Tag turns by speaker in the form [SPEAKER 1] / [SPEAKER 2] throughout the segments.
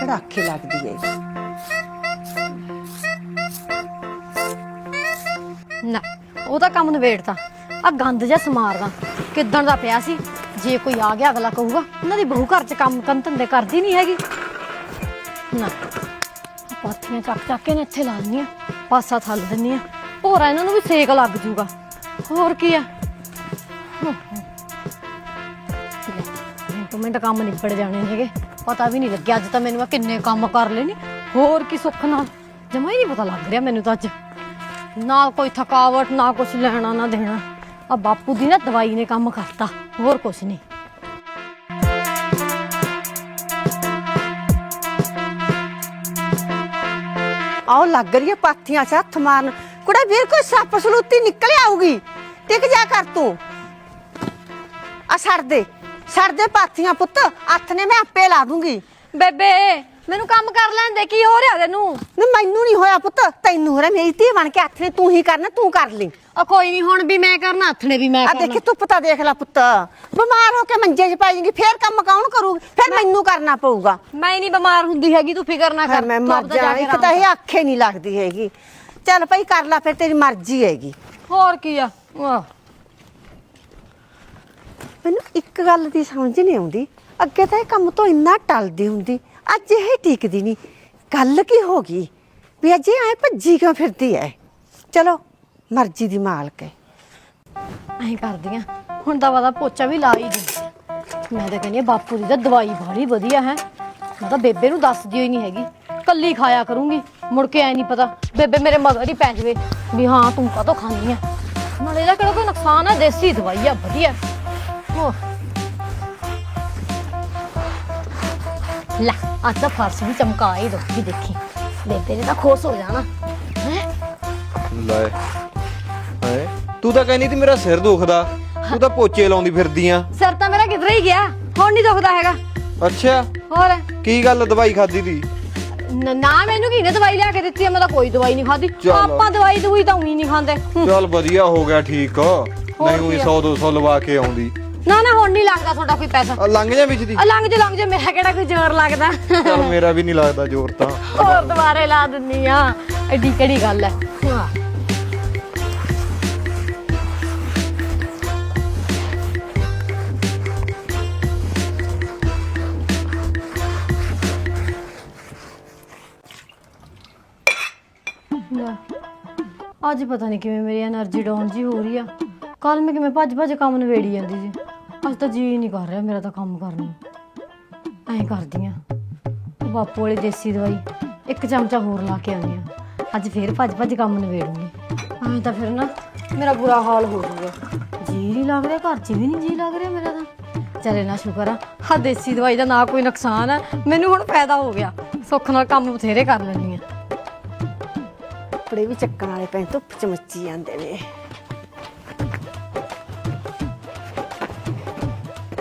[SPEAKER 1] ਕਿਹੜਾ ਲੱਗਦੀ ਹੈ
[SPEAKER 2] ਨਾ, ਉਹ ਕੰਮ ਨਵੇੜਤਾ ਆ ਗੰਦ ਜਿਹਾ ਸਮਾਰਦਾ ਕਿੱਦਣ ਦਾ ਪਿਆ ਸੀ? ਜੇ ਕੋਈ ਆ ਗਿਆ, ਅਗਲਾ ਕਹੂਗਾ ਇਹਨਾਂ ਦੀ ਬਹੂ ਘਰ 'ਚ ਕੰਮ ਕਰਨ ਧੰਦੇ ਕਰਦੀ ਨਹੀਂ ਹੈਗੀ। ਨਾ, ਪਾਥੀਆਂ ਚੱਕ ਚੱਕ ਕੇ ਨੇ ਇੱਥੇ ਲਾ ਦਿੰਨੀ ਪਾਸਾ ਥੱਲ ਦਿੰਨੀ ਆ। ਹੋਰ ਇਹਨਾਂ ਨੂੰ ਵੀ ਸੇਕ ਲੱਗ ਜੂਗਾ। ਹੋਰ ਕੀ ਆ? ਮਿੰਟ ਕੰਮ ਨਿਬੜ ਜਾਣੇ ਹੈਗੇ। ਪਤਾ ਵੀ ਨਹੀਂ ਲੱਗਿਆ ਅੱਜ ਤਾਂ ਮੈਨੂੰ ਆ ਕਿੰਨੇ ਕੰਮ ਕਰ ਲਏ ਨੇ। ਹੋਰ ਕੀ ਸੁੱਖ ਨਾਲ। ਜਮਾ ਹੀ ਨਹੀਂ ਪਤਾ ਲੱਗ ਰਿਹਾ ਮੈਨੂੰ ਤਾਂ ਅੱਜ। ਨਾ ਕੋਈ ਥਕਾਵਟ, ਨਾ ਕੁਝ ਲੈਣਾ, ਨਾ ਦੇਣਾ। ਆ ਬਾਪੂ ਦੀ ਨਾ ਦਵਾਈ ਨੇ ਕੰਮ ਕਰਤਾ, ਹੋਰ ਕੁਝ ਨਹੀਂ।
[SPEAKER 1] ਆਓ ਲੱਗ ਰਹੀ ਹੈ ਪਾਥੀਆਂ 'ਚ ਹੱਥ ਮਾਰਨ। ਕੁੜਾ ਵੀਰ, ਕੋਈ ਸੱਪ ਸਲੂਤੀ ਨਿਕਲ ਆਊਗੀ। ਟਿਕ ਜਾ ਕਰ ਤੂੰ। ਆ ਛੱਡ ਦੇ। ਛੱਡ ਦੇ ਪਾਥੀਆਂ ਪੁੱਤ ਹੱਥ ਨੇ ਮੈਂ ਆਪੇ ਲਾ ਦੂੰਗੀ।
[SPEAKER 2] ਬੇਬੇ ਮੈਨੂੰ ਕੰਮ ਕਰ ਲੈਣ ਦੇ ਕੀ ਹੋ ਰਿਹਾ ਤੈਨੂੰ?
[SPEAKER 1] ਮੈਨੂੰ ਨਹੀਂ ਹੋਇਆ ਪੁੱਤ ਤੈਨੂੰ ਹੋ ਰਿਹਾ ਮੇਰੀ ਧੀ ਬਣ ਕੇ ਹੱਥ ਨੇ ਤੂੰ ਹੀ ਕਰਨਾ ਤੂੰ ਕਰ ਲਈ।
[SPEAKER 2] ਆ ਕੋਈ ਨਹੀਂ ਹੁਣ ਵੀ ਮੈਂ ਕਰਨਾ ਹੱਥ ਨੇ ਵੀ ਮੈਂ
[SPEAKER 1] ਆ
[SPEAKER 2] ਕਰਨਾ।
[SPEAKER 1] ਦੇਖੀ ਤੂੰ ਪਤਾ ਦੇਖ ਲੈ ਪੁੱਤ ਬਿਮਾਰ ਹੋ ਕੇ ਮੰਜੇ 'ਚ ਪੈ ਜਾਏਗੀ ਫੇਰ ਕੰਮ ਕੌਣ ਕਰੂਗੀ? ਫੇਰ ਮੈਨੂੰ ਕਰਨਾ ਪਊਗਾ।
[SPEAKER 2] ਮੈਂ ਨਹੀਂ ਬਿਮਾਰ ਹੁੰਦੀ ਹੈਗੀ ਤੂੰ ਫਿਕਰ ਨਾ ਕਰ
[SPEAKER 1] ਮੈਂ
[SPEAKER 2] ਤੂੰ
[SPEAKER 1] ਮਰ
[SPEAKER 2] ਆਪਦਾ ਜਾ ਕੇ
[SPEAKER 1] ਇੱਕ ਤਾਂ ਇਹ ਆਖੇ ਨਹੀਂ ਲੱਗਦੀ ਹੈਗੀ। ਚੱਲ ਭਾਈ ਕਰ ਲੈ ਫਿਰ ਤੇਰੀ ਮਰਜ਼ੀ ਹੈਗੀ।
[SPEAKER 2] ਹੋਰ ਕੀ ਆ? ਵਾਹ।
[SPEAKER 1] ਮੈਨੂੰ ਇੱਕ ਗੱਲ ਦੀ ਸਮਝ ਨਹੀਂ ਆਉਂਦੀ। ਅੱਗੇ ਤਾਂ ਇਹ ਕੰਮ ਤੋਂ ਇੰਨਾ ਟਲਦੀ ਹੁੰਦੀ, ਅੱਜ ਇਹ ਟਿਕਦੀ ਨਹੀਂ। ਗੱਲ ਕੀ ਹੋ ਗਈ? ਵੀ ਅੱਜ ਇਹ ਐ ਭੱਜੀ ਕਿਉਂ ਫਿਰਦੀ ਐ? ਚਲੋ, ਮਰਜ਼ੀ ਦੀ ਮਾਲਕ ਹੈ
[SPEAKER 2] ਐਂ ਕਰਦੀਆਂ ਹੁਣ ਤਾਂ ਵਾਦਾ ਪੋਚਾ ਵੀ ਲਾ ਹੀ ਦਿੰਦੀ ਆ। ਮੈਂ ਤਾਂ ਕਹਿੰਦੀ ਆ, ਬਾਪੂ ਦੀ ਤਾਂ ਦਵਾਈ ਬਾਹਲੀ ਵਧੀਆ ਹੈ। ਮੈਂ ਤਾਂ ਬੇਬੇ ਨੂੰ ਦੱਸਦੀ ਹੋਈ ਨਹੀਂ ਹੈਗੀ। ਕੱਲੀ ਖਾਇਆ ਕਰੂੰਗੀ, ਮੁੜ ਕੇ ਐ ਨਹੀਂ ਪਤਾ। ਬੇਬੇ ਮੇਰੇ ਮਗਰ ਹੀ ਪੈ ਜਾਵੇ। ਵੀ ਹਾਂ, ਤੂੰ ਕਾਹਤੋਂ ਖਾਂਦੀ ਆ? ਨਾਲੇ ਇਹਦਾ ਕਿਹੜਾ ਕੋਈ ਨੁਕਸਾਨ ਹੈ? ਦੇਸੀ ਦਵਾਈ ਆ, ਵਧੀਆ। ਲੈ ਅੱਜ ਤਾਂ ਫਰਸ਼ ਵੀ ਚਮਕਾ ਹੀ ਦੋ ਦੇਖੀ ਬੇਬੇ ਨੇ ਤਾਂ ਖੁਸ਼ ਹੋ ਜਾਣਾ ਹੈ
[SPEAKER 3] ਲੈ ਹੈ ਤੂੰ ਤਾਂ ਕਹਿੰਦੀ ਤੀ ਮੇਰਾ ਸਿਰ ਦੁਖਦਾ ਤੂੰ ਤਾਂ ਪੋਚੇ ਲਾਉਂਦੀ ਫਿਰਦੀ ਆ
[SPEAKER 2] ਸਿਰ ਤਾਂ ਮੇਰਾ ਕਿਧਰੇ ਹੀ ਗਿਆ ਹੁਣ ਨਹੀਂ ਦੁਖਦਾ ਹੈਗਾ
[SPEAKER 3] ਅੱਛਾ
[SPEAKER 2] ਹੋਰ
[SPEAKER 3] ਕੀ ਗੱਲ ਦਵਾਈ ਖਾਦੀ ਤੀ
[SPEAKER 2] ਨ- ਨਾ ਮੈਨੂੰ ਕਿਹਨੇ ਦਵਾਈ ਲਿਆ ਕੇ ਦਿੱਤੀ ਆ ਮੈਂ ਤਾਂ ਕੋਈ ਦਵਾਈ ਨਹੀਂ ਖਾਦੀ
[SPEAKER 3] ਚਲੋ।
[SPEAKER 2] ਆਪਾਂ ਦਵਾਈ ਦਵਾਈ ਤਾਂ ਉਹੀ ਨਹੀਂ ਖਾਂਦੇ।
[SPEAKER 3] ਚੱਲ ਵਧੀਆ ਹੋ ਗਿਆ ਠੀਕ ਨਹੀਂ ਉਹੀ 100 200 ਲਵਾ ਕੇ ਆਉਂਦੀ
[SPEAKER 2] ਨਾ ਨਾ ਹੁਣ ਨਹੀਂ ਲੱਗਦਾ ਤੁਹਾਡਾ ਕੋਈ ਪੈਸਾ।
[SPEAKER 3] ਆ ਲੰਘ ਜਾ ਵਿੱਚ ਦੀ।
[SPEAKER 2] ਆ ਲੰਘ ਜਾ ਲੰਘ ਜਾ ਮੇਰਾ ਕਿਹੜਾ ਕੋਈ ਜ਼ੋਰ ਲੱਗਦਾ?
[SPEAKER 3] ਚਲ ਮੇਰਾ ਵੀ ਨਹੀਂ ਲੱਗਦਾ ਜ਼ੋਰ ਤਾਂ।
[SPEAKER 2] ਹੋਰ ਦੁਬਾਰੇ ਲਾ ਦਿੰਨੀ ਆ। ਐਡੀ ਕਿਹੜੀ ਗੱਲ ਐ? ਅੱਜ ਪਤਾ ਨਹੀਂ ਕਿਵੇਂ ਮੇਰੀ એનર્ਜੀ ਡਾਊਨ ਜੀ ਹੋ ਰਹੀ ਆ। ਕੱਲ ਮੈਂ ਕਿਵੇਂ ਭੱਜ ਭੱਜ ਕੰਮ ਨਵੇੜੀ ਜਾਂਦੀ ਜੀ ਅੱਜ ਤਾਂ ਜੀ ਨਹੀਂ ਕਰ ਰਿਹਾ ਮੇਰਾ ਤਾਂ ਕੰਮ ਕਰਨ ਨੂੰ। ਐਂ ਕਰਦੀ ਆ। ਬਾਪੂ ਵਾਲੀ ਦੇਸੀ ਦਵਾਈ ਇੱਕ ਚਮਚਾ ਹੋਰ ਲਾ ਕੇ ਆਉਂਦੀ ਆ। ਅੱਜ ਫੇਰ ਭੱਜ ਭੱਜ ਕੰਮ ਨਵੇੜੂੰਗੀ ਐਂ ਤਾਂ ਫਿਰ ਨਾ ਮੇਰਾ ਬੁਰਾ ਹਾਲ ਹੋ ਜਾਊਗਾ ਜੀ ਨਹੀਂ ਲੱਗ ਰਿਹਾ, ਘਰ 'ਚ ਵੀ ਨਹੀਂ ਜੀ ਲੱਗ ਰਿਹਾ ਮੇਰਾ ਤਾਂ। ਚਲੇ ਨਾ ਸ਼ੁਕਰ ਆ ਹਾਂ ਦੇਸੀ ਦਵਾਈ ਦਾ ਨਾ ਕੋਈ ਨੁਕਸਾਨ ਹੈ ਮੈਨੂੰ ਹੁਣ ਫਾਇਦਾ ਹੋ ਗਿਆ। ਸੁੱਖ ਨਾਲ ਕੰਮ ਬਥੇਰੇ ਕਰ ਲੈਂਦੀ ਆ।
[SPEAKER 1] ਕੱਪੜੇ ਵੀ ਚੱਕਣ ਵਾਲੇ ਪੈ ਧੁੱਪ ਚ ਮੱਚੀ ਜਾਂਦੇ ਨੇ।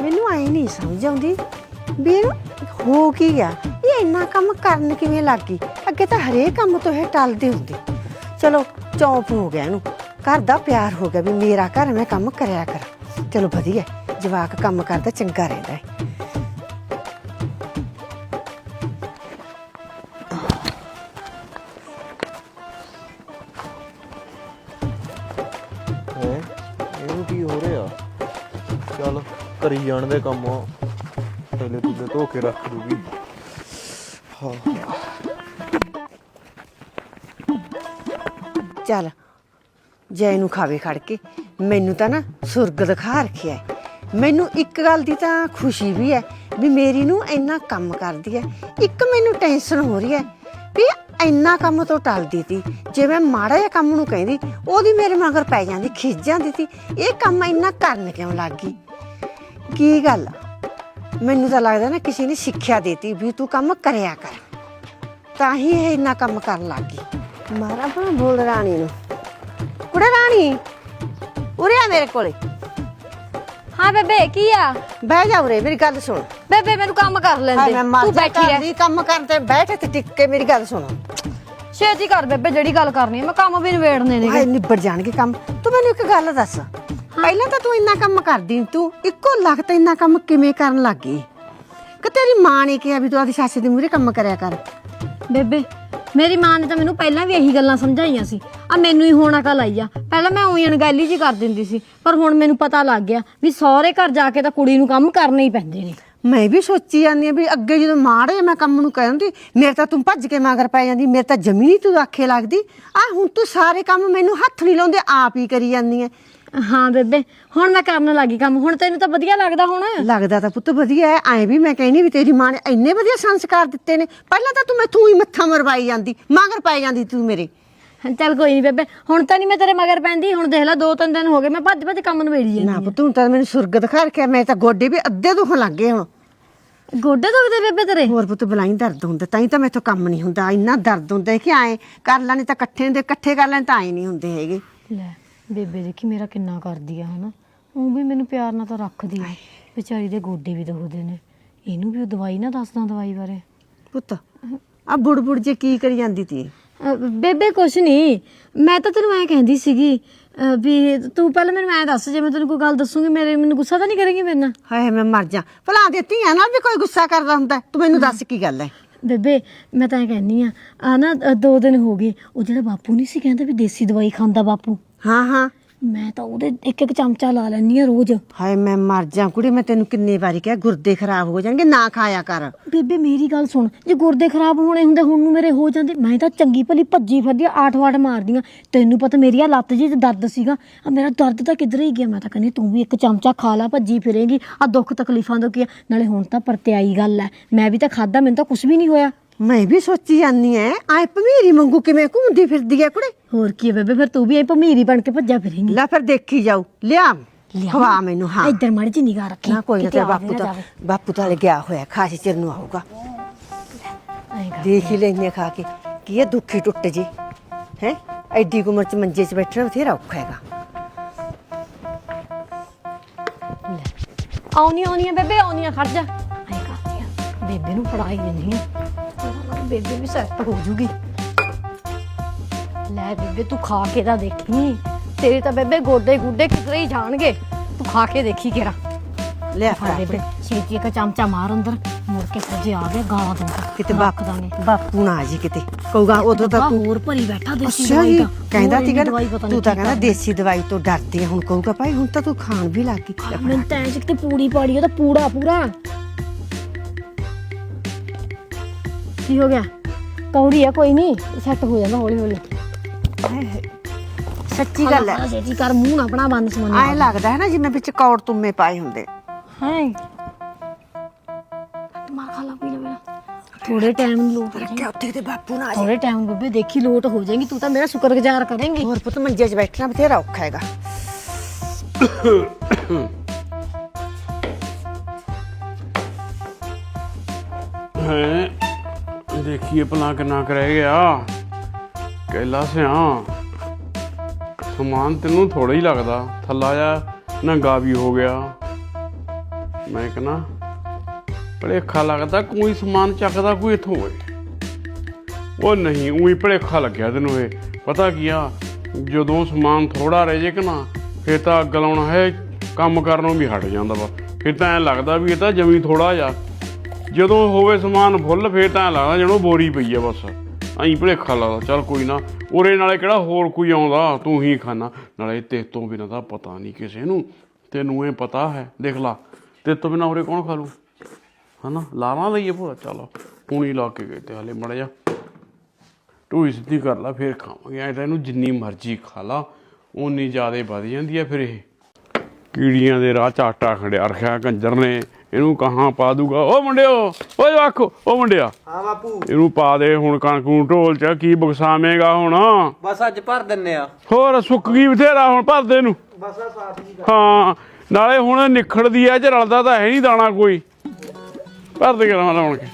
[SPEAKER 1] ਮੈਨੂੰ ਆਈ ਨਹੀਂ ਸਮਝ ਆਉਂਦੀ ਵੀ ਇਹਨੂੰ ਹੋ ਕੀ ਗਿਆ? ਇਹ ਇੰਨਾ ਕੰਮ ਕਰਨ ਕਿਵੇਂ ਲੱਗ ਗਈ? ਅੱਗੇ ਤਾਂ ਹਰੇਕ ਕੰਮ ਤੋਂ ਇਹ ਟਲਦੀ ਹੁੰਦੀ। ਚਲੋ ਚੌਂਪ ਹੋ ਗਿਆ ਇਹਨੂੰ। ਘਰ ਦਾ ਪਿਆਰ ਹੋ ਗਿਆ ਵੀ ਮੇਰਾ ਘਰ ਮੈਂ ਕੰਮ ਕਰਿਆ ਕਰ। ਚਲੋ ਵਧੀਆ, ਜਵਾਕ ਕੰਮ ਕਰਦਾ, ਚੰਗਾ ਰਹਿੰਦਾ ਹੈ।
[SPEAKER 3] ਕਰੀ ਜਾਣ ਦੇ ਕੰਮ ਪਹਿਲੇ ਤੂੰ ਧੋ ਕੇ ਰੱਖ ਦੂਗੀ। ਹਾਂ।
[SPEAKER 1] ਚੱਲ, ਜੈ ਨੂੰ ਖਾਵੇ ਖੜ ਕੇ। ਮੈਨੂੰ ਤਾਂ ਨਾ ਸੁਰਗ ਦਿਖਾ ਰੱਖਿਆ ਹੈ। ਮੈਨੂੰ ਇੱਕ ਗੱਲ ਦੀ ਤਾਂ ਖੁਸ਼ੀ ਵੀ ਹੈ ਵੀ ਮੇਰੀ ਨੂੰ ਇੰਨਾ ਕੰਮ ਕਰਦੀ ਹੈ। ਇੱਕ ਮੈਨੂੰ ਟੈਨਸ਼ਨ ਹੋ ਰਹੀ ਹੈ ਵੀ ਇੰਨਾ ਕੰਮ ਤੋਂ ਟਲਦੀ ਤੀ। ਜੇ ਮੈਂ ਮਾੜਾ ਜਿਹਾ ਕੰਮ ਨੂੰ ਕਹਿੰਦੀ, ਉਹਦੀ ਮੇਰੇ ਮਗਰ ਪੈ ਜਾਂਦੀ ਖਿੱਚ ਜਾਂਦੀ ਤੀ। ਇਹ ਕੰਮ ਇੰਨਾ ਕਰਨ ਕਿਉਂ ਲੱਗ ਗਈ? ਕੀ ਗੱਲ? ਆ? ਮੈਨੂੰ ਤਾਂ ਲੱਗਦਾ ਨਾ ਕਿਸੇ ਨੇ ਸਿੱਖਿਆ ਦੇਤੀ ਵੀ ਤੂੰ ਕੰਮ ਕਰਿਆ ਕਰ। ਤਾਂ ਹੀ ਇਹ ਇੰਨਾ ਕੰਮ ਕਰਨ ਲੱਗ ਗਈ। ਮਾਰਾ ਬਣਾ ਬੋਲ ਰਾਣੀ ਨੂੰ। ਕੁੜੇ ਰਾਣੀ ਉਰੇ ਆ ਮੇਰੇ ਕੋਲੇ।
[SPEAKER 2] ਹਾਂ ਬੇਬੇ ਕੀ ਆ?
[SPEAKER 1] ਬਹਿ ਜਾ ਉਰੇ ਮੇਰੀ ਗੱਲ ਸੁਣ।
[SPEAKER 2] ਬੇਬੇ ਮੈਨੂੰ ਕੰਮ ਕਰ
[SPEAKER 1] ਹਾਏ
[SPEAKER 2] ਲੈਂਦੇ
[SPEAKER 1] ਮੈਂ ਮਰ
[SPEAKER 2] ਤੂੰ
[SPEAKER 1] ਜਾ
[SPEAKER 2] ਬੈਠੀ ਰਹਿ।
[SPEAKER 1] ਕਰਦੀ ਕੰਮ ਕਰਦੇ ਬੈਠ ਤੇ ਟਿਕ ਕੇ ਮੇਰੀ ਗੱਲ ਸੁਣ।
[SPEAKER 2] ਛੇਤੀ ਕਰ ਬੇਬੇ ਜਿਹੜੀ ਗੱਲ ਕਰਨੀ ਹੈ ਮੈਂ ਕੰਮ ਵੀ ਨਿਬੇੜਨੇ ਨੇ।
[SPEAKER 1] ਹਾਏ ਨਿਬੜ ਜਾਣਗੇ ਕੰਮ। ਤੂੰ ਮੈਨੂੰ ਇੱਕ ਗੱਲ ਦੱਸ। ਪਹਿਲਾਂ ਤਾਂ ਤੂੰ ਇੰਨਾ ਕੰਮ ਕਰਦੀ ਤੂੰ ਇੱਕੋ ਲਖਤ ਇੰਨਾ ਕੰਮ ਕਿਵੇਂ ਕਰਨ ਲੱਗ? ਗਈ ਕਿ ਤੇਰੀ ਮਾਂ ਨੇ ਕਿਹਾ ਵੀ ਤੂੰ ਆਦੀ ਸੱਸ ਦੇ ਮੂਹਰੇ ਕੰਮ ਕਰਿਆ ਕਰ।
[SPEAKER 2] ਬੇਬੇ ਮੇਰੀ ਮਾਂ ਨੇ ਤਾਂ ਮੈਨੂੰ ਪਹਿਲਾਂ ਵੀ ਇਹੀ ਗੱਲਾਂ ਸਮਝਾਈਆਂ ਸੀ। ਆ ਮੈਨੂੰ ਹੀ ਹੋਣਾ ਕਲ ਆਈ ਆ। ਪਹਿਲਾਂ ਮੈਂ ਉਹੀ ਅਣਗਹਿਲੀ ਜੀ ਕਰ ਦਿੰਦੀ ਸੀ ਪਰ ਹੁਣ ਮੈਨੂੰ ਪਤਾ ਲੱਗ ਗਿਆ ਵੀ ਸਹੁਰੇ ਘਰ ਜਾ ਕੇ ਤਾਂ ਕੁੜੀ ਨੂੰ ਕੰਮ ਕਰਨੇ ਹੀ ਪੈਂਦੇ ਨੇ।
[SPEAKER 1] ਮੈਂ ਵੀ ਸੋਚੀ ਜਾਂਦੀ ਆ ਵੀ ਅੱਗੇ ਜਦੋਂ ਮਾੜੇ ਮੈਂ ਕੰਮ ਨੂੰ ਕਹਿੰਦੀ ਮੇਰੇ ਤਾਂ ਤੂੰ ਭੱਜ ਕੇ ਮਗਰ ਪੈ ਜਾਂਦੀ ਮੇਰੇ ਤਾਂ ਜਮੀ ਨਹੀਂ ਤੂੰ ਆਖੇ ਲੱਗਦੀ। ਆ ਹੁਣ ਤੂੰ ਸਾਰੇ ਕੰਮ ਮੈਨੂੰ ਹੱਥ ਨਹੀਂ ਲਾਉਂਦੇ ਆਪ ਹੀ ਕਰੀ ਜਾਂਦੀ ਐ
[SPEAKER 2] ਹਾਂ ਬੇਬੇ ਹੁਣ ਮੈਂ ਕਰਨ ਲੱਗੀ ਕੰਮ ਹੁਣ ਤੈਨੂੰ ਤਾਂ ਵਧੀਆ ਲੱਗਦਾ ਹੁਣ।
[SPEAKER 1] ਲੱਗਦਾ ਤਾਂ ਪੁੱਤ ਵਧੀਆ ਐ ਐ ਵੀ ਮੈਂ ਕਹਿੰਦੀ ਵੀ ਤੇਰੀ ਮਾਂ ਨੇ ਇੰਨੇ ਵਧੀਆ ਸੰਸਕਾਰ ਦਿੱਤੇ ਨੇ ਪਹਿਲਾਂ ਤਾਂ ਤੂੰ ਮੈਥੋਂ ਹੀ ਮੱਥਾ ਮਰਵਾਈ ਜਾਂਦੀ ਮਗਰ ਪੈ ਜਾਂਦੀ ਤੂੰ ਮੇਰੇ।
[SPEAKER 2] ਚੱਲ ਕੋਈ ਨਹੀਂ ਬੇਬੇ ਹੁਣ ਤਾਂ ਨਹੀਂ ਮੈਂ ਤੇਰੇ ਮਗਰ ਪੈਂਦੀ ਹੁਣ ਦੇਖ ਲੈ ਦੋ ਤਿੰਨ ਦਿਨ ਹੋ ਗਏ ਮੈਂ ਭੱਜ ਭੱਜ ਕੰਮ ਨਵੇੜੀ ਜਾਂਦੀ
[SPEAKER 1] ਨਾ ਪੁੱਤ ਹੁਣ ਤਾਂ ਮੈਨੂੰ ਸੁਰਗ ਦਿਖਾ ਰੱਖਿਆ ਮੈਂ ਤਾਂ ਗੋਡੇ ਵੀ ਅੱਧੇ ਦੁਖਣ ਲੱਗ ਗਏ ਹੁਣ।
[SPEAKER 2] ਗੋਡੇ ਦੁਖਦੇ ਬੇਬੇ ਤੇਰੇ?
[SPEAKER 1] ਹੋਰ ਪੁੱਤ ਬਲਾਈ ਦਰਦ ਹੁੰਦਾ ਤਾਂ ਹੀ ਤਾਂ ਮੈਥੋਂ ਕੰਮ ਨਹੀਂ ਹੁੰਦਾ ਇੰਨਾ ਦਰਦ ਹੁੰਦਾ ਕਿ ਐ ਕਰ ਲੈਣੇ ਤਾਂ ਇਕੱਠੇ ਹੁੰਦੇ ਇਕੱਠੇ ਕਰ ਲੈਣ ਤਾਂ ਆਏ ਨਹੀਂ ਹੁੰਦੇ ਹੈਗੇ।
[SPEAKER 2] ਲੈ। ਬੇਬੇ ਦੇਖੀ ਮੇਰਾ ਕਿੰਨਾ ਕਰਦੀ ਆ ਹਨਾ? ਉਹ ਵੀ ਮੈਨੂੰ ਪਿਆਰ ਨਾਲ ਤਾਂ ਰੱਖਦੀ ਆ। ਵਿਚਾਰੀ ਦੇ ਗੋਡੇ ਵੀ ਦੁਖਦੇ ਨੇ। ਇਹਨੂੰ ਵੀ ਉਹ ਦਵਾਈ ਨਾ ਦੱਸਦਾ ਦਵਾਈ ਬਾਰੇ।
[SPEAKER 1] ਪੁੱਤ ਆ ਬੁੜ ਬੁੜ ਜੇ ਕੀ ਕਰੀ ਜਾਂਦੀ ਤੀ?
[SPEAKER 2] ਅ, ਬੇਬੇ ਕੁਛ ਨਹੀਂ ਮੈਂ ਤਾਂ ਤੈਨੂੰ ਐ ਕਹਿੰਦੀ ਸੀਗੀ ਅ, ਵੀ ਤੂੰ ਪਹਿਲਾਂ ਮੈਨੂੰ ਐ ਦੱਸ ਜੇ ਮੈਂ ਤੈਨੂੰ ਕੋਈ ਗੱਲ ਦੱਸੂਗੀ ਮੇਰੇ ਮੈਨੂੰ ਗੁੱਸਾ ਤਾਂ ਨਹੀਂ ਕਰੇਂਗੀ ਮੇਰੇ ਨਾਲ?
[SPEAKER 1] ਹਾਏ ਮੈਂ ਮਰ ਜਾ। ਭਲਾ ਦੇ ਧੀਆਂ ਨਾਲ ਵੀ ਕੋਈ ਗੁੱਸਾ ਕਰਦਾ ਹੁੰਦਾ। ਹੈ? ਤੂੰ ਮੈਨੂੰ ਦੱਸ ਕੀ ਗੱਲ ਹੈ
[SPEAKER 2] ਬੇਬੇ ਮੈਂ ਤਾਂ ਐ ਕਹਿੰਨੀ ਆ ਆ ਨਾ ਅ, ਦੋ ਦਿਨ ਹੋ ਗਏ। ਉਹ ਜਿਹੜਾ ਬਾਪੂ ਨਹੀਂ ਸੀ ਕਹਿੰਦਾ ਵੀ ਦੇਸੀ ਦਵਾਈ ਖਾਂਦਾ ਬਾਪੂ?
[SPEAKER 1] ਹਾਂ ਹਾਂ।
[SPEAKER 2] ਮੈਂ ਤਾਂ ਉਹਦੇ ਇੱਕ ਇੱਕ ਚਮਚਾ ਲਾ ਲੈਣੀ ਆ ਰੋਜ਼।
[SPEAKER 1] ਹਾਏ ਮੈਂ ਮਰ ਜਾ ਕੁੜੀ ਮੈਂ ਤੈਨੂੰ ਕਿੰਨੇ ਵਾਰੀ ਕਿਹਾ ਗੁਰਦੇ ਖਰਾਬ ਹੋ ਜਾਣਗੇ ਨਾ ਖਾਇਆ ਕਰ।
[SPEAKER 2] ਬੇਬੇ ਮੇਰੀ ਗੱਲ ਸੁਣ ਜੇ ਗੁਰਦੇ ਖਰਾਬ ਹੋਣੇ ਹੁੰਦੇ ਹੁਣ ਨੂੰ ਮੇਰੇ ਹੋ ਜਾਂਦੇ ਮੈਂ ਤਾਂ ਚੰਗੀ ਭਲੀ ਭੱਜੀ ਫਿਰਦੀ ਆ ਆਠ ਵਾਟ ਮਾਰਦੀਆਂ ਤੈਨੂੰ ਪਤਾ ਮੇਰੀ ਆ ਲੱਤ ਜੀ 'ਚ ਦਰਦ ਸੀਗਾ ਆ ਮੇਰਾ ਦਰਦ ਤਾਂ ਕਿੱਧਰ ਹੀ ਗਿਆ ਮੈਂ ਤਾਂ ਕਹਿੰਦੀ ਤੂੰ ਵੀ ਇੱਕ ਚਮਚਾ ਖਾ ਲਾ ਭੱਜੀ ਫਿਰੇਂਗੀ ਆ ਦੁੱਖ ਤਕਲੀਫਾਂ ਤੋਂ ਕੀ ਆ? ਨਾਲੇ ਹੁਣ ਤਾਂ ਪਰਤਿਆਈ ਗੱਲ ਐ ਮੈਂ ਵੀ ਤਾਂ ਖਾਦਾ ਮੈਨੂੰ ਤਾਂ ਕੁਝ ਵੀ ਨਹੀਂ ਹੋਇਆ।
[SPEAKER 1] ਮੈਂ ਵੀ ਸੋਚੀ ਜਾਂਦੀ ਐ ਆਏ ਭਮੀਰੀ ਮੰਗੂ ਕਿਵੇਂ ਘੁੰਮਦੀ ਫਿਰਦੀ ਐ ਕੁੜੇ?
[SPEAKER 2] ਹੋਰ ਕੀ ਬੇਬੇ ਫਿਰ ਤੂੰ ਵੀ ਐ ਭਮੀਰੀ ਬਣ ਕੇ ਭੱਜਿਆ ਫਿਰੇਂਗੀ।
[SPEAKER 1] ਲੈ ਫਿਰ ਦੇਖੀ ਜਾਊ। ਲਿਆ। ਖਵਾ ਮੈਨੂੰ ਹਾਂ।
[SPEAKER 2] ਇੱਧਰ ਮਾੜੀ ਜੀ ਨਿਗਾਹ ਰੱਖੀ।
[SPEAKER 1] ਨਾ ਕੋਈ ਨਾ
[SPEAKER 2] ਆਵੇ
[SPEAKER 1] ਬਾਪੂ ਤਾਂ। ਬਾਪੂ ਤਾਂ ਗਿਆ ਹੋਇਆ ਖਾਸੀ ਚਿਰ ਨੂੰ ਆਊਗਾ। ਦੇਖ ਹੀ ਲੈਨੇ ਖਾ ਕੇ। ਕੀ ਇਹ ਦੁੱਖੀ ਟੁੱਟ ਜੀ। ਹੈ? ਐਡੀ ਕੁ ਉਮਰ ਚ ਮੰਜੇ 'ਚ ਬੈਠਣਾ ਬਥੇਰਾ ਔਖਾ ਹੈਗਾ।
[SPEAKER 2] ਆਉਣੀ ਆਉਣੀ ਆ ਬੇਬੇ ਆਉਣੀ ਆ ਖੜ ਜਾ। ਐਂ ਕਰਦੀ ਆ। ਬੇਬੇ ਨੂੰ ਫੜਾਈ ਦਿੰਦੀ ਆ। ਬੇਬੇ ਵੀ ਸੈੱਟ ਹੋ ਜੂਗੀ। ਲੈ ਬੇਬੇ ਤੂੰ ਖਾ ਕੇ ਤਾਂ ਦੇਖੀ ਤੇਰੇ ਤਾਂ ਬੇਬੇ ਗੋਡੇ ਗੁੱਡੇ ਕਿਧਰੇ ਹੀ ਜਾਣਗੇ। ਤੂੰ ਖਾ ਕੇ ਦੇਖੀ ਕਿਰਾ
[SPEAKER 1] ਲਿਆ
[SPEAKER 2] ਫੜ ਬੇਬੇ ਛੇਤੀ ਇੱਕ ਚਮਚਾ ਮਾਰ ਅੰਦਰ। ਮੁੜ ਕੇ ਸੱਜੇ ਆ ਗਿਆ ਗਾਲਾਂ ਦੂੰਗਾ
[SPEAKER 1] ਕਿਤੇ ਬਾਪ
[SPEAKER 2] ਦਾਂਗੇ।
[SPEAKER 1] ਬਾਪੂ ਨਾ ਆ ਜੀ ਕਿਤੇ। ਕਹੂਗਾ ਉਦੋਂ ਤਾਂ
[SPEAKER 2] ਤਾਂ
[SPEAKER 1] ਤੂੰ
[SPEAKER 2] ਹੋਰ ਭਰੀ ਬੈਠਾ ਦੇਸੀ ਦਵਾਈ ਦਾ
[SPEAKER 1] ਕਹਿੰਦਾ ਸੀਗਾ ਤੂੰ ਤਾਂ ਕਹਿੰਦਾ। ਦੇਸੀ ਦਵਾਈ ਤੋਂ ਡਰਦੀ ਹੁਣ ਕਹੂਗਾ ਭਾਈ ਹੁਣ ਤਾਂ ਤੂੰ ਖਾਣ ਵੀ ਲੱਗ ਗਈ। ਲੈ।
[SPEAKER 2] ਮੈਨੂੰ ਤਾਂ ਐਂ ਸੀ ਕਿ ਪੂੜੀ ਪਾੜੀ ਉਹਦਾ ਪੂੜਾ ਪੂਰਾ। ਕੀ ਹੋ ਗਿਆ? ਕੌੜੀ ਆ ਕੋਈ ਨਹੀਂ ਸੈੱਟ ਹੋ ਜਾਂਦਾ ਹੌਲੀ ਹੌਲੀ
[SPEAKER 1] ਸੱਚੀ ਗੱਲ ਹੈ।
[SPEAKER 2] ਛੇਤੀ ਕਰ ਮੂੰਹ ਨਾ ਆਪਣਾ ਬੰਦ ਸਮਾਨ
[SPEAKER 1] ਐਂ ਲੱਗਦਾ ਹੈ ਨਾ ਜਿਵੇਂ ਵਿੱਚ ਕੌੜ ਤੁੰਮੇ ਪਾਏ ਹੁੰਦੇ।
[SPEAKER 2] ਹੈ ਮਾਰ ਖਾ ਲਾ ਪੀ ਲੈ ਮੇਰਾ। ਥੋੜੇ ਟਾਈਮ ਨੂੰ ਲੋਟ ਹੋ ਜਾਏਗੀ
[SPEAKER 1] ਕਿ ਉੱਥੇ ਤੇ ਬਾਪੂ ਨਾ ਆ
[SPEAKER 2] ਥੋੜੇ ਟਾਈਮ ਬੱਬੇ ਦੇਖੀ ਲੋਟ ਹੋ ਜਾਏਗੀ ਤੂੰ ਤਾਂ ਮੇਰਾ ਸ਼ੁਕਰਗੁਜ਼ਾਰ ਕਰੇਂਗੀ।
[SPEAKER 1] ਹੋਰ ਪੁੱਤ ਮੰਜੇ 'ਚ ਬੈਠਣਾ ਬਥੇਰਾ ਔਖਾ ਹੈਗਾ।
[SPEAKER 4] ਹੈ ਦੇਖੀਏ ਭਲਾ ਕਿੰਨਾ ਕੁ ਰਹਿ ਗਿਆ। ਕਹਿਲਾ ਸਿਆ ਸਮਾਨ ਤੈਨੂੰ ਥੋੜਾ ਹੀ ਲੱਗਦਾ। ਥੱਲਾ ਜਾ ਨੰਗਾ ਵੀ ਹੋ ਗਿਆ। ਮੈਂ ਕਹਣਾ ਭਲੇਖਾ ਲੱਗਦਾ ਕੋਈ ਸਮਾਨ ਚੱਕਦਾ ਕੋਈ ਇੱਥੋਂ ਹੋਏ ਉਹ ਨਹੀਂ, ਉਹੀ ਭਲੇਖਾ ਲੱਗਿਆ ਤੈਨੂੰ ਇਹ। ਪਤਾ ਕੀ ਆ, ਜਦੋਂ ਸਮਾਨ ਥੋੜਾ ਰਹਿ ਜੇ ਕਿ ਨਾ, ਫਿਰ ਤਾਂ ਅੱਗ ਲਾਉਣਾ ਹੈ, ਕੰਮ ਕਰਨੋਂ ਵੀ ਹਟ ਜਾਂਦਾ ਵਾ। ਫਿਰ ਤਾਂ ਐ ਲੱਗਦਾ ਵੀ ਇਹ ਤਾਂ ਜਮੀ ਥੋੜਾ ਜਾ ਜਦੋਂ ਹੋਵੇ ਸਮਾਨ ਫੁੱਲ, ਫੇਰ ਤਾਂ ਐਂ ਲੱਗਦਾ ਜਦੋਂ ਬੋਰੀ ਪਈ ਆ ਬਸ। ਐਂ ਭਲੇਖਾ ਲੱਗਦਾ ਚੱਲ ਕੋਈ ਨਾ। ਉਰੇ ਨਾਲੇ ਕਿਹੜਾ ਹੋਰ ਕੋਈ ਆਉਂਦਾ, ਤੂੰ ਹੀ ਖਾਣਾ ਨਾਲੇ ਤੇ ਤੋਂ ਬਿਨਾਂ ਤਾਂ ਪਤਾ ਨਹੀਂ ਕਿਸੇ ਨੂੰ। ਤੈਨੂੰ ਇਹ ਪਤਾ ਹੈ, ਦੇਖ ਲਾ। ਤੇ ਤੋਂ ਬਿਨਾਂ ਉਰੇ ਕੌਣ ਖਾ ਲੂ? ਹਨਾ? ਲਾਵਾਂ ਲਈਏ ਪੂਰਾ ਚਲੋ। ਪੂਣੀ ਲਾ ਕੇ ਗਏ ਤੇ ਹਲੇ ਮੜ ਜਾ ਤੂੰ ਇਸ ਦੀ ਕਰ ਲਾ, ਫੇਰ ਖਾਵਾਂਗੇ। ਐ ਤਾਂ ਇਹਨੂੰ ਜਿੰਨੀ ਮਰਜ਼ੀ ਖਾ ਲਾ। ਉਨੀ ਜ਼ਿਆਦੇ ਵੱਧ ਜਾਂਦੀ ਆ ਫਿਰ ਇਹ। ਕੀੜੀਆਂ ਦੇ ਰਾਹ ਚ ਆਟਾ ਖੜਿਆ ਰੱਖਿਆ, ਕੰਜਰ ਨੇ। ਇਹਨੂੰ ਕਹਾਂ ਪਾ ਦੂਗਾ। ਓ ਮੁੰਡਿਓ ਓਏ ਆਖੋ ਓ ਮੁੰਡਿਆ।
[SPEAKER 5] ਹਾਂ ਬਾਪੂ।
[SPEAKER 4] ਇਹਨੂੰ ਪਾ ਦੇ ਹੁਣ ਕਣਕ ਨੂੰ ਢੋਲ ਚ ਕੀ ਬਗਸਾਵੇਂਗਾ ਹੁਣ?
[SPEAKER 5] ਬਸ ਅੱਜ ਭਰ ਦਿੰਨੇ ਆ।
[SPEAKER 4] ਹੋਰ ਸੁੱਕ ਗਈ ਬਥੇਰਾ ਹੁਣ ਭਰ ਦੇ ਨੂੰ
[SPEAKER 5] ਬਸ ਆ ਸਾਥ
[SPEAKER 4] ਹਾਂ ਨਾਲੇ ਹੁਣ ਨਿਖੜਦੀ ਐ ਚ ਰਲਦਾ ਤਾਂ ਹੈ ਨਹੀਂ ਦਾਣਾ ਕੋਈ। ਭਰ ਦੇ ਕਰਾਂ ਲਾਉਣ ਕੇ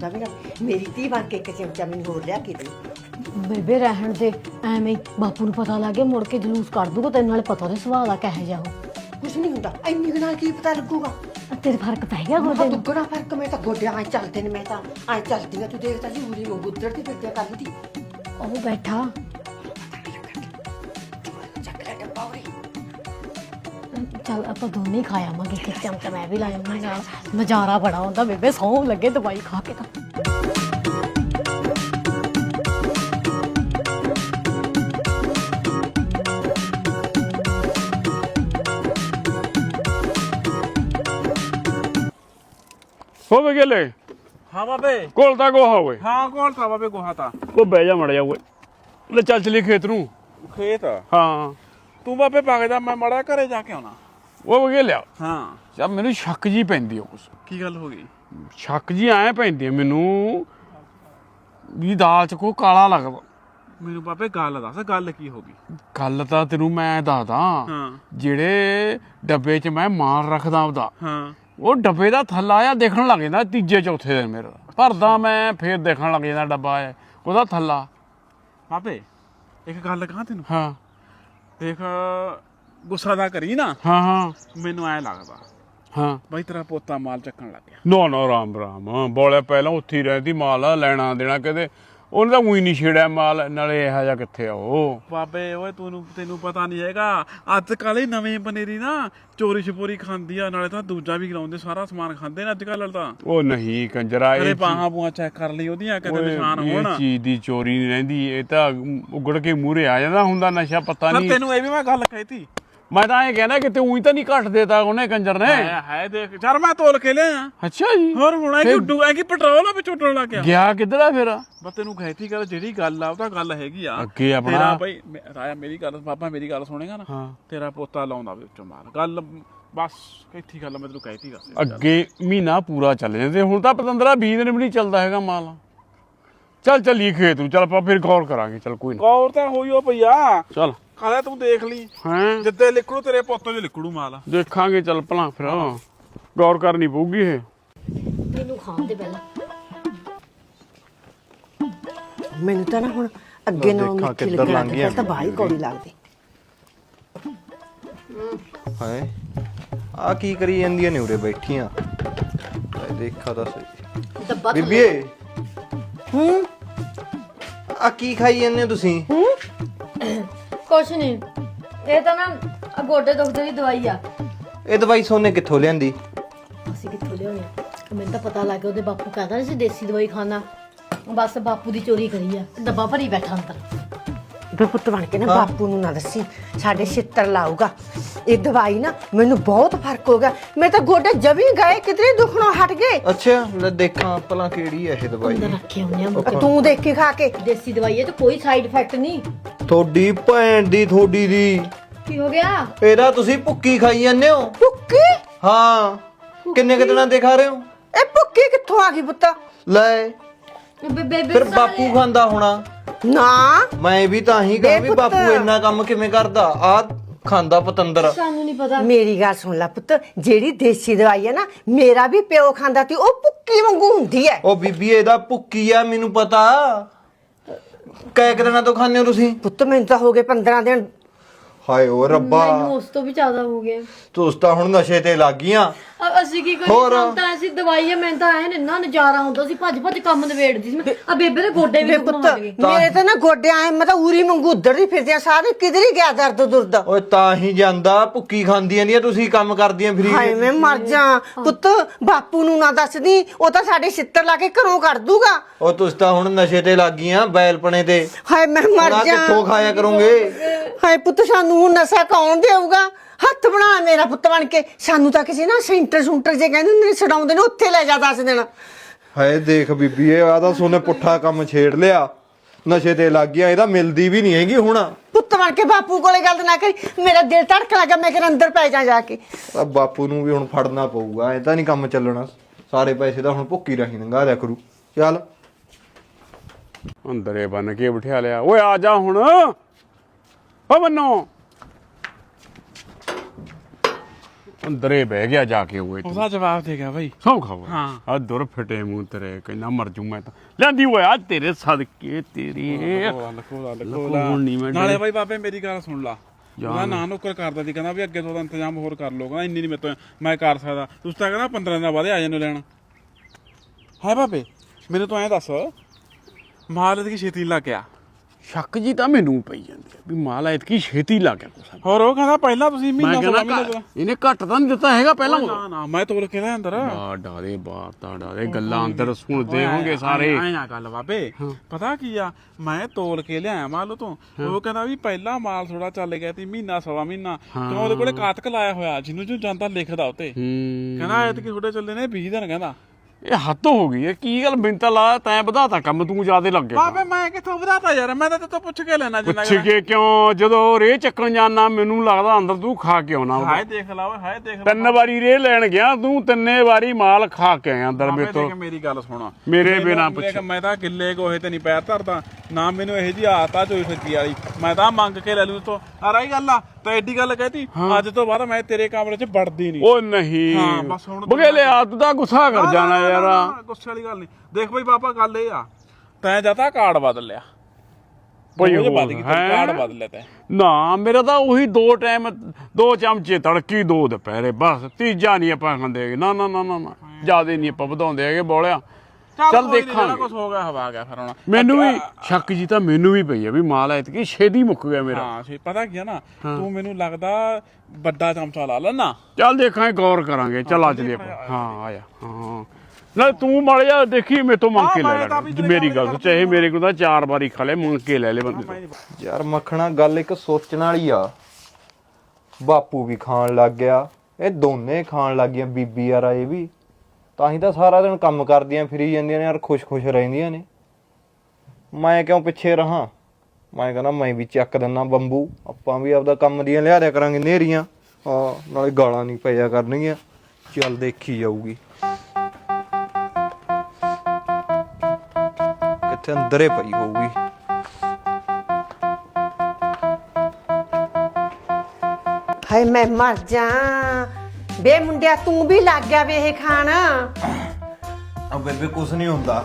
[SPEAKER 1] ਸੁਣਦਾ ਵੀ ਨਾ ਮੇਰੀ ਧੀ ਬਣ ਕੇ ਇੱਕ ਚਮਚਾ ਮੈਨੂੰ ਹੋਰ ਲਿਆ ਕੇ ਦੇ।
[SPEAKER 2] ਬੇਬੇ ਰਹਿਣ ਦੇ ਐਵੇਂ ਹੀ ਬਾਪੂ ਨੂੰ ਪਤਾ ਲੱਗ ਗਿਆ ਮੁੜ ਕੇ ਜਲੂਸ ਕਰ ਦੂਗਾ ਤੈਨੂੰ ਨਾਲੇ ਪਤਾ ਉਹਦੇ ਸੁਭਾਅ ਦਾ ਕਿਹੋ ਜਿਹਾ ਉਹ।
[SPEAKER 1] ਕੁਛ ਨਹੀਂ ਹੁੰਦਾ ਇੰਨੀ ਨਾਲ ਕੀ ਪਤਾ ਲੱਗੂਗਾ?
[SPEAKER 2] ਆ ਤੇਰੇ ਫ਼ਰਕ ਪੈ ਗਿਆ
[SPEAKER 1] ਗੋਡੇ
[SPEAKER 2] ਨੂੰ?
[SPEAKER 1] ਦੁੱਗਣਾ ਫ਼ਰਕ ਮੈਂ ਤਾਂ ਗੋਡੇ ਆਏ ਚੱਲਦੇ ਨੇ ਮੈਂ ਤਾਂ ਆਏ ਚੱਲਦੀ ਆ ਤੂੰ ਦੇਖਦਾ ਜੀ ਉਰੀ ਨੂੰ ਗੁੱਦਰ ਦੀ ਫਿਰਦਿਆ ਕਰਦੀ।
[SPEAKER 2] ਉਹ ਬੈਠਾ। ਚੱਲ ਆਪਾਂ ਦੋਨੇ ਹੀ ਖਾ ਆਵਾਂਗੇ ਕਿ ਚਮਚ ਮੈਂ ਵੀ ਲਾ ਜਾਵਾਂਗੀ ਨਾਲ ਨਜ਼ਾਰਾ ਬੜਾ ਹੁੰਦਾ ਬੇਬੇ ਸੌਂ ਲੱਗੇ ਦਵਾਈ ਖਾ ਕੇ ਤਾਂ।
[SPEAKER 4] ਹੋ ਵੇ ਗੇਲੇ?
[SPEAKER 6] ਹਾਂ ਬਾਬੇ।
[SPEAKER 4] ਕੋਲ ਤਾਂ ਗੋਹਾ ਓਏ।
[SPEAKER 6] ਹਾਂ ਕੋਲ ਤਾਂ ਬਾਬੇ ਗੋਹਾ ਤਾਂ।
[SPEAKER 4] ਉਹ ਬਹਿ ਜਾ ਮੜ ਜਾ ਓਏ। ਲੈ ਚੱਲ ਚਲੀ ਖੇਤ ਨੂੰ।
[SPEAKER 6] ਖੇਤ?
[SPEAKER 4] ਹਾਂ।
[SPEAKER 6] ਤੂੰ ਬਾਬੇ ਪਾ ਜਾ ਮੈਂ ਮੜਾ ਘਰੇ ਜਾ ਕੇ ਆਉਣਾ।
[SPEAKER 4] ਉਹ ਵੇ ਲਿਆ।
[SPEAKER 6] ਹਾਂ।
[SPEAKER 4] ਯਾਰ ਮੈਨੂੰ ਸ਼ੱਕ ਜੀ ਪੈਂਦੀ ਆ ਕੁਛ
[SPEAKER 6] ਕੀ ਗੱਲ ਹੋ ਗਈ?
[SPEAKER 4] ਸ਼ੱਕ ਜੀ ਐ ਪੈਂਦੀ ਆ ਮੈਨੂੰ ਵੀ ਦਾਲ ਚ ਕੋ ਕਾਲਾ ਲੱਗਦਾ।
[SPEAKER 6] ਮੈਨੂੰ ਬਾਬੇ ਗੱਲ ਦੱਸ ਗੱਲ ਕੀ ਹੋ ਗਈ?
[SPEAKER 4] ਗੱਲ ਤਾਂ ਤੈਨੂੰ ਮੈਂ ਦੱਸਦਾ।
[SPEAKER 6] ਹਾਂ।
[SPEAKER 4] ਜਿਹੜੇ ਡੱਬੇ 'ਚ ਮੈਂ ਮਾਲ ਰੱਖਦਾ ਉਹਦਾ
[SPEAKER 6] ਹਾਂ।
[SPEAKER 4] ਉਹ ਡੱਬੇ ਦਾ ਥੱਲਾ ਆ ਦੇਖਣ ਲੱਗ ਜਾਂਦਾ ਤੀਜੇ ਚੌਥੇ ਦਿਨ ਮੇਰਾ। ਭਰਦਾ ਮੈਂ ਫੇਰ ਦੇਖਣ ਲੱਗ ਜਾਂਦਾ ਡੱਬਾ ਹੈ ਉਹਦਾ ਥੱਲਾ।
[SPEAKER 6] ਬਾਬੇ ਇੱਕ ਗੱਲ ਕਹਾਂ ਤੈਨੂੰ?
[SPEAKER 4] ਹਾਂ।
[SPEAKER 6] ਦੇਖ ਗੁੱਸਾ ਨਾ ਕਰੀ ਨਾ।
[SPEAKER 4] ਹਾਂ ਹਾਂ।
[SPEAKER 6] ਮੈਨੂੰ ਐ ਲੱਗਦਾ।
[SPEAKER 4] ਹਾਂ।
[SPEAKER 6] ਬਈ ਤੇਰਾ ਪੋਤਾ ਮਾਲ ਚੱਕਣ ਲੱਗ ਗਿਆ।
[SPEAKER 4] ਨੋ ਨੋ ਰਾਮ ਰਾਮ। ਬੋਲੇ ਪਹਿਲਾਂ ਉੱਥੇ ਹੀ ਰਹਿੰਦੀ ਮਾਲ ਲੈਣਾ ਦੇਣਾ ਕਿਤੇ। ਉਹਨੇ ਤਾਂ ਉਹੀ ਨਹੀਂ ਛੇੜਿਆ ਮਾਲ ਨਾਲੇ ਇਹੋ ਜਿਹਾ ਕਿੱਥੇ ਆ ਉਹ?
[SPEAKER 6] ਬਾਬੇ ਓਏ ਤੈਨੂੰ ਤੈਨੂੰ ਪਤਾ ਨਹੀਂ ਹੈਗਾ। ਅੱਜ ਕੱਲ ਹੀ ਨਵੇਂ ਬਨੇਰੀ ਨਾ ਚੋਰੀ ਛਪੋਰੀ ਖਾਂਦੀ ਆ ਨਾਲੇ ਤਾਂ ਦੂਜਾ ਵੀ ਖਿਲਾਉਂਦੇ ਸਾਰਾ ਸਮਾਨ ਖਾਂਦੇ ਨੇ ਅੱਜ ਕੱਲ ਤਾਂ।
[SPEAKER 4] ਉਹ ਨਹੀਂ ਕੰਜਰਾ ਇਹ
[SPEAKER 6] ਬਾਹਾਂ ਬੂਹਾਂ ਚੈੱਕ ਕਰ ਲਈ ਉਹਦੀਆਂ ਕਿਤੇ
[SPEAKER 4] ਓਏ,
[SPEAKER 6] ਨਿਸ਼ਾਨ
[SPEAKER 4] ਇਹ
[SPEAKER 6] ਹੋਣ।
[SPEAKER 4] ਚੀਜ਼ ਦੀ ਚੋਰੀ ਨਹੀਂ ਰਹਿੰਦੀ ਇਹ ਤਾਂ ਉਗੜ ਕੇ ਮੂਹਰੇ ਆ ਜਾਂਦਾ ਹੁੰਦਾ ਨਸ਼ਾ ਪਤਾ ਨਹੀਂ
[SPEAKER 6] ਤੈਨੂੰ ਇਹ ਵੀ ਮੈਂ ਗੱਲ ਕਹੀਤੀ
[SPEAKER 4] ਮੈਂ ਤਾਂ ਇਹ ਕਹਿਣਾ ਕਿ ਤੇ ਉਹੀ ਤਾਂ ਨਹੀਂ ਘੱਟ ਦੇਤਾ ਉਹਨੇ ਕੰਜਰ ਨੇ।
[SPEAKER 6] ਹੈ ਹੈ ਦੇਖ ਯਾਰ ਮੈਂ ਤੋਲ ਕੇ ਲਿਆ
[SPEAKER 4] ਅੱਛਾ ਜੀ।
[SPEAKER 6] ਹੋਰ ਹੁਣ ਇਹ ਕਿ ਉੱਡੂ ਐ ਕਿ ਪੈਟਰੋਲ ਆ ਵਿੱਚ ਉੱਡਣ ਲੱਗ ਗਿਆ?
[SPEAKER 4] ਗਿਆ ਕਿੱਧਰ ਆ ਫਿਰ?
[SPEAKER 6] ਬਸ ਤੈਨੂੰ ਕਹੀਤੀ ਗੱਲ ਜਿਹੜੀ ਗੱਲ ਆ ਉਹ ਤਾਂ ਗੱਲ ਹੈਗੀ ਆ।
[SPEAKER 4] ਅੱਗੇ ਆਪਣਾ-
[SPEAKER 6] ਤੇਰਾ ਭਾਈ ਰਾਇਆ ਮੇਰੀ ਗੱਲ ਬਾਬਾ ਮੇਰੀ ਗੱਲ ਸੁਣੇਗਾ ਨਾ। ਤੇਰਾ ਪੋਤਾ ਲਾਉਂਦਾ ਵਿੱਚੋਂ ਮਾਲ। ਗੱਲ ਬਸ ਕਿੱਥੀ ਗੱਲ ਮੈਂ ਤੈਨੂੰ ਕਹੀਤੀ ਦੱਸ
[SPEAKER 4] ਅੱਗੇ ਮਹੀਨਾ ਪੂਰਾ ਚੱਲ ਜਾਂਦੇ ਹੁਣ ਤਾਂ ਪਤੰਦਰਾ 20 ਦਿਨ ਵੀ ਨਹੀਂ ਚੱਲਦਾ ਹੈਗਾ ਮਾਲ। ਚੱਲ ਚੱਲੀਏ ਖੇਤ ਨੂੰ ਚੱਲ ਆਪਾਂ ਫਿਰ ਗੌਰ ਕਰਾਂਗੇ ਚੱਲ ਕੋਈ ਨਾ।
[SPEAKER 6] ਗੌਰ ਤਾਂ ਹੋਈ ਉਹ ਭਈਆ।
[SPEAKER 4] ਚੱਲ।
[SPEAKER 6] ਕਾਹਦਾ ਤੂੰ ਦੇਖ ਲਈ।
[SPEAKER 4] ਹੈਂ?
[SPEAKER 6] ਜਿੱਦੇ ਲਿਕੜੂ ਤੇਰੇ ਪੁੱਤੋਂ ਚ ਲਿਕੜੂ ਮਾਲ
[SPEAKER 4] ਦੇਖਾਂਗੇ ਚੱਲ ਭਲਾ ਫਿਰ। ਗੌਰ ਕਰਨੀ ਪਊਗੀ ਇਹ।
[SPEAKER 2] ਮੈਨੂੰ ਖਾਣ ਦੇ ਪਹਿਲਾਂ।
[SPEAKER 1] ਮੈਨੂੰ ਤਾਂ ਨਾ ਹੁਣ ਅੱਗੇ ਨਾ
[SPEAKER 6] ਦੇਖਾਂ
[SPEAKER 1] ਮਿੱਠੀ
[SPEAKER 6] ਕਿੱਧਰ
[SPEAKER 1] ਲੱਗਣ
[SPEAKER 6] ਲੰਘ
[SPEAKER 1] ਲੱਗ
[SPEAKER 6] ਗਈ
[SPEAKER 1] ਪਈ ਤਾਂ ਬਾਹਲੀ ਕੌੜੀ ਲੱਗਦੀ।
[SPEAKER 7] ਹਾਏ ਆ ਕੀ ਕਰੀ ਜਾਂਦੀਆਂ ਨੇ ਉਰੇ ਬੈਠੀਆਂ? ਹਾਏ ਦੇਖਾ ਤਾਂ ਸਹੀ।
[SPEAKER 2] ਡੱਬਾ
[SPEAKER 7] ਬੀਬੀਏ ਹੂੰ? ਆ ਕੀ ਖਾਈ ਜਾਂਦੇ ਹੋ ਤੁਸੀਂ?
[SPEAKER 2] ਕੁਛ ਨਹੀਂ ਇਹ ਤਾਂ ਨਾ ਆਹ ਗੋਡੇ ਦੁਖਦੇ ਦੀ ਦਵਾਈ ਆ।
[SPEAKER 7] ਇਹ ਦਵਾਈ ਸੋਨੇ ਕਿੱਥੋਂ ਲਿਆਂਦੀ?
[SPEAKER 2] ਅਸੀਂ ਕਿੱਥੋਂ ਲਿਆਉਣੀ ਆ? ਮੈਨੂੰ ਤਾਂ ਪਤਾ ਲੱਗ ਗਿਆ ਉਹਦੇ ਬਾਪੂ ਕਹਿੰਦਾ ਸੀ ਦੇਸੀ ਦਵਾਈ ਖਾਣਾ। ਬਸ ਬਾਪੂ ਦੀ ਚੋਰੀ ਕਰੀ ਆ। ਡੱਬਾ ਭਰੀ ਬੈਠਾ ਅੰਦਰ।
[SPEAKER 1] ਵੇ ਪੁੱਤ ਬਣ ਕੇ ਨਾ ਬਾਪੂ ਨੂੰ ਨਾ ਦੱਸੀ ਸਾਡੇ ਛਿੱਤਰ ਲਾਊਗਾ। ਇਹ ਦਵਾਈ ਨਾ ਮੈਨੂੰ ਬਹੁਤ ਫ਼ਰਕ ਹੋ ਗਿਆ। ਮੈਂ ਤਾਂ ਗੋਡੇ ਜਮੀ ਗਏ ਕਿਧਰੇ ਦੁਖਣੋਂ ਹਟ ਗਏ।
[SPEAKER 7] ਅੱਛਾ ਲੈ ਦੇਖਾਂ ਭਲਾ ਕਿਹੜੀ ਹੈ ਇਹ ਦਵਾਈ।
[SPEAKER 2] ਅੰਦਰ ਰੱਖੇ ਆ ਮੁੱਕ
[SPEAKER 1] ਤੂੰ ਦੇਖ ਕੇ ਖਾ ਕੇ।
[SPEAKER 2] ਦੇਸੀ ਦਵਾਈ ਹੈ ਤੇ ਕੋਈ ਸਾਈਡ ਇਫੈਕਟ ਨਹੀਂ
[SPEAKER 7] ਤੁਹਾਡੀ ਭੈਣ ਦੀ ਤੁਹਾਡੀ ਦੀ।
[SPEAKER 2] ਕੀ ਹੋ ਗਿਆ?
[SPEAKER 7] ਇਹਦਾ ਤੁਸੀਂ ਭੁੱਕੀ ਖਾਈ ਜਾਂਦੇ ਹੋ।
[SPEAKER 1] ਭੁੱਕੀ?
[SPEAKER 7] ਹਾਂ। ਕਿੰਨੇ ਕੁ ਦਿਨਾਂ ਦੇ ਖਾ ਰਹੇ ਹੋ?
[SPEAKER 1] ਇਹ ਭੁੱਕੀ ਕਿੱਥੋਂ ਆ ਗਈ ਪੁੱਤ?
[SPEAKER 7] ਲੈ
[SPEAKER 2] ਬੇਬੇ
[SPEAKER 7] ਫਿਰ ਬਾਪੂ ਖਾਂਦਾ ਹੋਣਾ।
[SPEAKER 1] ਨਾ।
[SPEAKER 7] ਮੈਂ ਵੀ ਤਾਂ ਹੀ ਕਹਾਂ ਵੀ। ਬਾਪੂ ਇੰਨਾ ਕੰਮ ਕਿਵੇਂ ਕਰਦਾ? ਆ ਖਾਂਦਾ ਪਤੰਦਰ।
[SPEAKER 2] ਸਾਨੂੰ ਨਹੀਂ ਪਤਾ।
[SPEAKER 1] ਮੇਰੀ ਗੱਲ ਸੁਣ ਲੈ ਪੁੱਤ ਜਿਹੜੀ ਦੇਸੀ ਦਵਾਈ ਹੈ ਨਾ ਮੇਰਾ ਵੀ ਪਿਓ ਖਾਂਦਾ ਸੀ ਉਹ ਭੁੱਕੀ ਵਾਂਗੂ ਹੁੰਦੀ ਹੈ।
[SPEAKER 7] ਉਹ ਬੀਬੀ ਇਹਦਾ ਭੁੱਕੀ ਆ ਮੈਨੂੰ ਪਤਾ। ਕੈ ਕੁ ਦਿਨਾਂ ਤੋਂ ਖਾਂਦੇ ਹੋ ਤੁਸੀਂ?
[SPEAKER 1] ਪੁੱਤ ਮੈਨੂੰ ਤਾਂ ਹੋ ਗਏ 15 ਦਿਨ।
[SPEAKER 7] ਹਾਏ ਓ ਰੱਬਾ।
[SPEAKER 2] ਮੈਨੂੰ ਉਸ ਤੋਂ ਵੀ ਜ਼ਿਆਦਾ ਹੋ ਗਿਆ।
[SPEAKER 7] ਤੁਸੀਂ ਤਾਂ ਹੁਣ ਨਸ਼ੇ ਤੇ ਲੱਗ ਗਈਆਂ।
[SPEAKER 2] ਅ- ਅਸੀਂ ਕੀ ਕਰੀਏ?
[SPEAKER 7] ਹੋਰ?
[SPEAKER 2] ਸਾਨੂੰ ਤਾਂ ਐਸੀ ਦਵਾਈ ਹੈ ਮੈਨੂੰ ਤਾਂ ਐਨ ਇੰਨਾ ਨਜ਼ਾਰਾ ਹੁੰਦਾ ਸੀ ਭੱਜ ਭੱਜ ਕੰਮ ਨਵੇੜਦੀ ਸੀ। ਮੈਂ ਆ ਬੇਬੇ ਦੇ ਗੋਡੇ ਵੀ
[SPEAKER 1] ਪੁੱਤ
[SPEAKER 2] ਗਏ
[SPEAKER 1] ਮੇਰੇ ਤਾਂ ਨਾ ਗੋਡੇ ਆਏ ਮੈਂ ਤਾਂ ਉਰੀ ਵਾਂਗੂ ਉਧੜਦੀ ਫਿਰਦੀ ਆ ਸਾਰੇ ਕਿਧਰ ਹੀ ਗਿਆ ਦਰਦ ਦੁਰਦ।
[SPEAKER 7] ਓਏ ਤਾਂ ਹੀ ਜਾਂਦਾ ਭੁੱਕੀ ਖਾਂਦੀਆਂ ਦੀਆਂ ਤੁਸੀਂ ਕੰਮ ਕਰਦੀਆਂ ਫਰੀ
[SPEAKER 1] ਹਾਏ ਮੈਂ ਮਰ ਜਾ। ਪੁੱਤ ਬਾਪੂ ਨੂੰ ਨਾ ਦੱਸਦੀ ਉਹ ਤਾਂ ਸਾਡੇ ਛਿੱਤਰ ਲਾ ਕੇ ਘਰੋਂ ਕੱਢ ਦੂਗਾ।
[SPEAKER 7] ਉਹ ਤੁਸੀਂ ਤਾਂ ਹੁਣ ਨਸ਼ੇ ਤੇ ਲੱਗ ਗਈਆਂ ਬੈਲਪਣੇ ਤੇ।
[SPEAKER 1] ਹਾਏ ਮੈਂ ਮਰ
[SPEAKER 7] ਆਹ
[SPEAKER 1] ਜਾ।
[SPEAKER 7] ਕਿੱਥੋਂ ਖਾਇਆ ਕਰੋਗੇ?
[SPEAKER 1] ਹਾਏ ਪੁੱਤ ਸਾਨੂੰ ਹੁਣ ਨਸ਼ਾ ਕੌਣ ਦੇਊਗਾ? ਹੱਥ ਬਣਾ ਮੇਰਾ ਪੁੱਤ ਬਣ ਕੇ। ਸਾਨੂੰ ਤਾਂ ਕਿਸੇ ਨਾ ਸੈਂਟਰ ਸੁੰਟਰ ਜੇ ਕਹਿੰਦੇ ਹੁੰਦੇ ਨੇ ਛਡਾਉਂਦੇ ਨੇ ਉੱਥੇ ਲੈ ਜਾ ਦੱਸ ਦੇਣਾ
[SPEAKER 7] ਹਾਏ ਦੇਖ ਬੀਬੀ ਇਹ ਆ ਤਾਂ ਸੋਨੇ ਪੁੱਠਾ ਕੰਮ ਛੇੜ ਲਿਆ। ਨਸ਼ੇ ਤੇ ਲੱਗ ਗਿਆ ਇਹਦਾ ਮਿਲਦੀ ਵੀ ਨਹੀਂ ਹੈਗੀ ਹੁਣ।
[SPEAKER 1] ਪੁੱਤ ਬਣ ਕੇ ਬਾਪੂ ਕੋਲੇ ਗੱਲ ਨਾ ਕਰੀ ਮੇਰਾ ਦਿਲ ਧੜਕ ਲੱਗਾ ਮੈਂ ਕਿ ਅੰਦਰ ਪੈ ਜਾ ਜਾ ਕੇ।
[SPEAKER 7] ਆ ਬਾਪੂ ਨੂੰ ਵੀ ਹੁਣ ਫੜਨਾ ਪਊਗਾ ਇਹ ਤਾਂ ਨਹੀਂ ਕੰਮ ਚੱਲਣਾ। ਸਾਰੇ ਪੈਸੇ ਤਾਂ ਹੁਣ ਭੁੱਕੀ ਰਹੀ ਨੰਗਾ ਦਿਆ ਕਰੂ। ਚੱਲ।
[SPEAKER 4] ਅੰਦਰੇ ਬਨ ਕੇ ਬਿਠਾ ਲਿਆ। ਓਏ ਆ ਜਾ ਹੁਣ। ਓ ਬੰਨੋ। ਅੰਦਰੇ ਬਹਿ ਗਿਆ ਜਾ ਕੇ ਤੂੰ
[SPEAKER 6] ਉਹਦਾ ਜਵਾਬ ਦੇ ਗਿਆ ਭਾਈ
[SPEAKER 4] ਸੌ ਖਾਓ
[SPEAKER 6] ਹਾਂ।
[SPEAKER 4] ਆ ਦੁਰ ਫਟੇ ਮੂੰਹ ਤੇਰੇ ਕਹਿੰਦਾ ਮਰ ਜੂ ਮੈਂ ਤਾਂ। ਲੈਂਦੀ ਓਏ ਆ ਤੇਰੇ ਸਦਕੇ ਤੇਰੀ। ਨਹੀਂ ਮੈਂ
[SPEAKER 6] ਨਾਲੇ ਭਾਈ ਬਾਬੇ ਮੇਰੀ ਗੱਲ ਸੁਣ ਲਾ। ਉਹਦਾ ਨਾਂ ਨੌਕਰ ਕਰਦਾ ਸੀ ਕਹਿੰਦਾ ਵੀ ਅੱਗੇ ਤੋਂ ਦਾ ਇੰਤਜ਼ਾਮ ਹੋਰ ਕਰ ਲਓ ਕਹਿੰਦਾ ਇੰਨੀ ਨਹੀਂ ਮੇਰੇ ਤੋਂ ਮੈਂ ਕਰ ਸਕਦਾ। ਤੁਸੀਂ ਤਾਂ ਕਹਿੰਦਾ 15 ਦਿਨਾਂ ਬਾਅਦ ਆ ਜਾਨੂੰ ਲੈਣ। ਹੈ ਬਾਬੇ ਮੈਨੂੰ ਤਾਂ ਐਂ ਦੱਸ। ਮਾਲ ਦੀ ਛੇਤੀ ਲੱਗ ਗਿਆ।
[SPEAKER 4] ਸ਼ੱਕ ਜੀ ਤਾਂ ਮੈਨੂੰ ਪਈ ਜਾਂਦੀ ਆ ਵੀ ਮਾਲ ਐਤਕੀ ਛੇਤੀ ਲੱਗ ਗਿਆ ਕੁਛ
[SPEAKER 6] ਹੋਰ ਉਹ ਕਹਿੰਦਾ ਪਹਿਲਾਂ ਤੁਸੀਂ
[SPEAKER 4] ਮੈਂ
[SPEAKER 6] ਮਹੀਨਾ ਸਵਾ
[SPEAKER 4] ਕਹਿੰਦਾ
[SPEAKER 6] ਮਹੀਨਾ
[SPEAKER 4] ਘੱਟ- ਇਹਨੇ ਘੱਟ ਤਾਂ ਨਹੀਂ ਦਿੱਤਾ ਹੈਗਾ ਪਹਿਲਾਂ
[SPEAKER 6] ਨਾ ਨਾ ਮੈਂ ਤੋਲ ਕੇ ਲਿਆ ਅੰਦਰ।
[SPEAKER 4] ਆ ਡਾਲੇ ਬਾਤਾਂ ਡਾਲੇ ਗੱਲਾਂ ਅੰਦਰ ਸੁਣਦੇ ਹੋਣਗੇ ਸਾਰੇ।
[SPEAKER 6] ਐ ਨਾ ਗੱਲ ਬਾਬੇ ਪਤਾ ਕੀ ਆ? ਮੈਂ ਤੋਲ ਕੇ ਲਿਆਇਆ ਮਾਲ ਤੋਂ ਉਹ ਕਹਿੰਦਾ ਵੀ ਪਹਿਲਾ ਮਾਲ ਥੋੜਾ ਚੱਲ ਗਿਆ ਸੀ ਮਹੀਨਾ ਸਵਾ ਮਹੀਨਾ। ਤੇ ਉਹਦੇ ਕੋਲੇ ਕਾਤਕ ਲਾਇਆ ਹੋਇਆ ਜਿਹਨੂੰ ਜੋ ਜਾਂਦਾ ਲਿਖਦਾ ਉੱਤੇ।
[SPEAKER 4] ਹੂੰ।
[SPEAKER 6] ਕਹਿੰਦਾ ਐਤਕੀ ਥੋੜੇ ਚੱਲੇ ਨੇ 20 ਦਿਨ ਕਹਿੰਦਾ।
[SPEAKER 4] ਇਹ ਹੱਦ ਹੋ ਗਈ ਹੈ ਕੀ ਗੱਲ ਬਿੰਤਾ ਲਾ ਤੈਂ ਵਧਾਤਾ ਕੰਮ ਤੂੰ ਜਿਆਦੇ ਲੱਗ ਗਿਆ।
[SPEAKER 6] ਬਾਬੇ ਮੈਂ ਕਿੱਥੋਂ ਵਧਾਤਾ ਯਾਰ? ਮੈਂ ਤਾਂ ਤੇਤੋਂ ਪੁੱਛ ਕੇ ਲੈਣਾ ਜਿੰਨਾ
[SPEAKER 4] ਪੁੱਛ ਕੇ ਕਿਉਂ? ਜਦੋਂ ਰੇ ਚੱਕਣ ਜਾਣਾ ਮੈਨੂੰ ਲੱਗਦਾ ਅੰਦਰ ਤੂੰ ਖਾ ਕੇ ਆਉਣਾ
[SPEAKER 6] ਹਾਏ ਦੇਖ ਲਾ ਓਏ ਹਾਏ ਦੇਖ ਲਾ।
[SPEAKER 4] ਤਿੰਨ ਵਾਰੀ ਰੇ ਲੈਣ ਗਿਆ ਤੂੰ ਤਿੰਨੇ ਵਾਰੀ ਮਾਲ ਖਾ ਕੇ ਆਇਆ ਅੰਦਰ ਮੇਰੇ ਤੋਂ
[SPEAKER 6] ਮੇਰੀ ਗੱਲ ਸੁਣਾ।
[SPEAKER 4] ਮੇਰੇ ਬਿਨਾਂ ਪੁੱਛੇ।
[SPEAKER 6] ਮੈਂ ਤਾਂ ਗਿੱਲੇ ਗੋਹੇ ਤੇ ਨਹੀਂ ਪੈਰ ਧਰਦਾ ਨਾ ਮੈਨੂੰ ਇਹੋ ਜੀ ਆਦਤ ਆ ਚੋਈ ਸੱਚੀ ਵਾਲੀ। ਮੈਂ ਤਾਂ ਮੰਗ ਕੇ ਲੈ ਲੂ ਤੋਂ। ਆ ਰਹੀ ਗੱਲ ਆ ਤਾਂ ਐਡੀ ਗੱਲ ਕਹਿਤੀ ਅੱਜ ਤੋਂ ਬਾਅਦ ਮੈਂ ਤੇਰੇ ਕਮਰੇ 'ਚ ਵੜਦੀ ਨਹੀਂ।
[SPEAKER 4] ਉਹ ਨਹੀਂ।
[SPEAKER 6] ਹਾਂ, ਬਸ ਹੁਣ
[SPEAKER 4] ਬਗੇਲੇ ਆ ਤੂੰ ਤਾਂ ਗੁੱਸਾ ਕਰ ਜਾਣਾ ਯਾਰ।
[SPEAKER 6] ਗੁੱਸੇ ਵਾਲੀ ਗੱਲ ਨਹੀਂ। ਦੇਖ ਬਈ ਬਾਬਾ ਗੱਲ ਇਹ ਆ ਤੈਂ ਜਾਂ ਤਾਂ ਕਾਰਡ ਬਦਲ ਲਿਆ।
[SPEAKER 4] ਭਈ
[SPEAKER 6] ਉਹ ਬਦਲ ਗਈ? ਕਾਰਡ ਬਦਲ ਲਿਆ ਤੈਂ।
[SPEAKER 4] ਨਾ ਮੇਰਾ ਤਾਂ ਉਹੀ ਦੋ ਟਾਈਮ ਦੋ ਚਮਚੇ ਤੜਕੀ ਦੋ ਦੁਪਹਿਰੇ ਬਸ। ਤੀਜਾ ਨਹੀਂ ਆਪਾਂ ਖਾਂਦੇ ਨਾ ਨਾ ਨਾ ਨਾ ਜਿਆਦੇ ਨਹੀਂ ਆਪਾਂ ਵਧਾਉਂਦੇ ਹੈਗੇ ਬੋਲਿਆ। ਚੱਲ
[SPEAKER 6] ਕੋਈ ਨੀ, ਜਿਹੜਾ
[SPEAKER 4] ਦੇਖਾਂਗੇ।
[SPEAKER 6] ਕੁਝ ਹੋ ਗਿਆ ਹਵਾ ਗਿਆ ਫਿਰ ਹੁਣ।
[SPEAKER 4] ਮੈਨੂੰ ਵੀ ਸ਼ੱਕ ਜੀ ਤਾਂ ਮੈਨੂੰ ਵੀ ਪਈ ਆ ਵੀ ਮਾਲ ਐਤਕੀ ਛੇਦੀ ਮੁੱਕ ਗਿਆ ਮੇਰਾ।
[SPEAKER 6] ਹਾਂ ਸੀ ਪਤਾ ਕੀ ਆ ਨਾ ਤੂੰ ਮੈਨੂੰ ਲੱਗਦਾ ਵੱਡਾ ਚਮਚਾ ਲਾ ਲੈਣਾ।
[SPEAKER 4] ਚੱਲ ਦੇਖਾਂਗੇ ਗੌਰ ਕਰਾਂਗੇ। ਚੱਲ ਆ ਚਲੀਏ ਹਾਂ ਆਇਆ। ਹਾਂ। ਨਾ ਤੂੰ ਮੜ ਜਾ ਦੇਖੀ ਮੇਰੇ ਤੋਂ ਮੰਗ ਕੇ ਲੈ ਲੈ। ਮੇਰੀ ਗੱਲ ਚਾਹੇ ਮੇਰੇ ਕੋਲ ਤਾਂ ਚਾਰ ਵਾਰੀ ਖਾ ਲੈ ਮੰਗ ਕੇ ਲੈ ਲੈ ਬੰਦੇ
[SPEAKER 7] ਯਾਰ ਮੱਖਣਾ ਗੱਲ ਇੱਕ ਸੋਚਣ ਵਾਲੀ ਆ। ਬਾਪੂ ਵੀ ਖਾਣ ਲੱਗ ਗਿਆ ਇਹ ਦੋਨੇ ਖਾਣ ਲੱਗ ਗਈਆਂ ਬੀਬੀ ਯਾਰ ਇਹ ਵੀ। ਤਾਂ ਹੀ ਤਾਂ ਸਾਰਾ ਦਿਨ ਕੰਮ ਕਰਦੀਆਂ, ਫਿਰੀ ਜਾਂਦੀਆਂ ਨੇ, ਯਾਰ ਖੁਸ਼-ਖੁਸ਼ ਰਹਿੰਦੀਆਂ ਨੇ। ਮੈਂ ਕਿਉਂ ਪਿੱਛੇ ਰਹਾ? ਮੈਂ ਕਹਿੰਦਾ ਮੈਂ ਵੀ ਚੱਕ ਦਿੰਨਾ ਬੰਬੂ, ਆਪਾਂ ਵੀ ਆਪਦਾ ਕੰਮ ਦੀਆਂ ਲਿਆ ਦਿਆ ਕਰਾਂਗੇ ਨੇਰੀਆਂ। ਹਾਂ ਨਾਲੇ ਗਾਲਾਂ ਨਹੀਂ ਪਈਆ ਕਰਨਗੀਆਂ, ਚੱਲ ਦੇਖੀ ਜਾਊਗੀ। ਕਿੱਥੇ ਅੰਦਰੇ ਪਈ ਹੋਊਗੀ।
[SPEAKER 1] ਹਾਏ, ਮੈਂ ਮਰ ਜਾ। ਬੇ ਮੁੰਡਿਆ ਤੂੰ ਵੀ ਲੱਗ ਗਿਆ ਵੇ ਇਹ ਖਾਣਾ।
[SPEAKER 7] ਆ ਬੇਬੇ ਕੁਛ ਨਹੀਂ ਹੁੰਦਾ।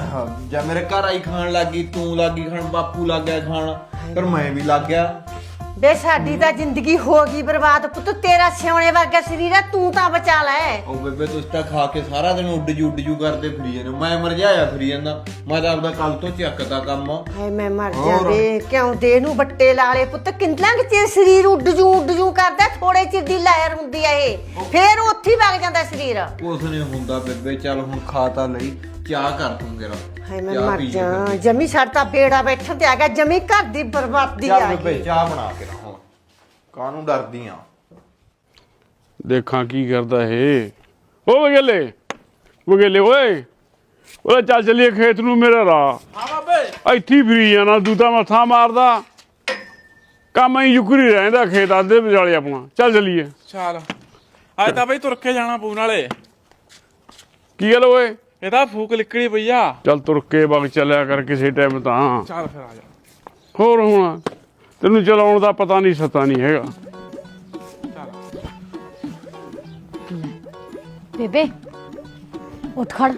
[SPEAKER 7] ਹਾਂ, ਜਾਂ ਮੇਰੇ ਘਰ ਆਈ ਖਾਣ ਲੱਗੀ ਤੂੰ ਲੱਗੀ ਖਾਣ ਬਾਪੂ ਲੱਗ ਗਿਆ ਖਾਣ ਫਿਰ ਮੈਂ ਵੀ ਲੱਗ ਗਿਆ।
[SPEAKER 1] ਬੇ ਸਾਡੀ ਤਾਂ ਜ਼ਿੰਦਗੀ ਹੋ ਗਈ ਬਰਬਾਦ ਪੁੱਤ ਤੇਰਾ ਸਿਉਣੇ ਵਰਗਾ ਸਰੀਰ ਆ ਤੂੰ ਤਾਂ ਬਚਾ ਲੈ।
[SPEAKER 7] ਉਹ ਬੇਬੇ ਤੁਸੀਂ ਤਾਂ ਖਾ ਕੇ ਸਾਰਾ ਦਿਨ ਉੱਡ ਜੂ ਉੱਡ ਜੂ ਕਰਦੇ ਫਿਰੀ ਜਾਂਦੇ ਹੋ। ਮੈਂ ਮਰ ਜਾਇਆ ਫਿਰੀ ਜਾਂਦਾ। ਮੈਂ ਤਾਂ ਆਪਦਾ ਕੱਲ ਤੋਂ ਚੱਕਦਾ ਕੰਮ।
[SPEAKER 1] ਹਾਏ ਮੈਂ ਮਰ
[SPEAKER 7] ਹੋਰ।
[SPEAKER 1] ਜਾਵੇ। ਕਿਉਂ ਦੇ ਨੂੰ ਬੱਟੇ ਲਾਲੇ ਪੁੱਤ? ਕਿੰਨਾ ਕਿ ਚਿਰ ਸਰੀਰ ਉੱਡ ਜੂ ਉੱਡ ਜੂ ਕਰਦਾ ਥੋੜੇ ਚਿਰ ਦੀ ਲਹਿਰ ਹੁੰਦੀ ਆ ਇਹ। ਫੇਰ ਉੱਥੇ ਹੀ ਵਗ ਜਾਂਦਾ ਸਰੀਰ।
[SPEAKER 7] ਕੁਛ ਨਹੀਂ ਹੁੰਦਾ ਬੇਬੇ ਚੱਲ ਹੁਣ ਖਾ ਤਾਂ ਲਈ। ਚਾਹ ਕਰ ਤੂੰ ਜਰਾ
[SPEAKER 1] ਹਾਏ ਮੈਂ ਮਰ ਜਾ ਜਮੀ ਛੱਡਤਾ ਬੇੜਾ ਬੈਠਣ ਤੇ ਆ ਗਿਆ। ਜਮੀ ਘਰ ਦੀ ਬਰਬਾਦੀ ਆ
[SPEAKER 7] ਚੱਲ
[SPEAKER 1] ਗਈ।
[SPEAKER 7] ਚਾਹ ਬਣਾ ਕੇ ਨਾ ਹੁਣ। ਕਾਹਨੂੰ ਡਰਦੀ ਆ
[SPEAKER 4] ਦੇਖਾਂ ਕੀ ਕਰਦਾ ਇਹ। ਓ ਵਗੇਲੇ ਵਗੇਲੇ ਓਏ। ਓਏ ਚੱਲ ਚੱਲੀਏ ਖੇਤ ਨੂੰ ਮੇਰਾ ਰਾਹ।
[SPEAKER 6] ਹਾਂ ਬਾਬੇ।
[SPEAKER 4] ਇੱਥੇ ਹੀ ਫਰੀ ਜਾਣਾ ਤੂੰ ਤਾਂ ਮੱਥਾ ਮਾਰਦਾ। ਕੰਮ ਹੀ ਯੁਕਰੀ ਰਹਿੰਦਾ ਖੇਤ ਆਦੇ ਵਿਚਾਲੇ ਆਪਣਾ। ਚੱਲ ਚੱਲੀਏ।
[SPEAKER 6] ਚੱਲ। ਅੱਜ ਤਾਂ ਬਈ ਤੁਰ ਕੇ ਜਾਣਾ ਪੂਨ ਵਾਲੇ
[SPEAKER 4] ਕੀ ਗੱਲ ਓਏ?
[SPEAKER 6] ਇਹ ਤਾਂ ਫੂਕ ਲਿਕੜੀ ਪਈ ਆ।
[SPEAKER 4] ਚੱਲ ਤੁਰ ਕੇ ਵਗ ਚੱਲਿਆ ਕਰ ਕਿਸੇ ਟਾਈਮ ਤਾਂ।
[SPEAKER 6] ਚੱਲ ਫਿਰ ਆ ਜਾ।
[SPEAKER 4] ਹੋਰ ਹੁਣ? ਤੈਨੂੰ ਚਲਾਉਣ ਦਾ ਪਤਾ ਨਹੀਂ ਸਤਾ ਨਹੀਂ ਹੈਗਾ।
[SPEAKER 2] ਬੇਬੇ ਉੱਠ ਖੜ।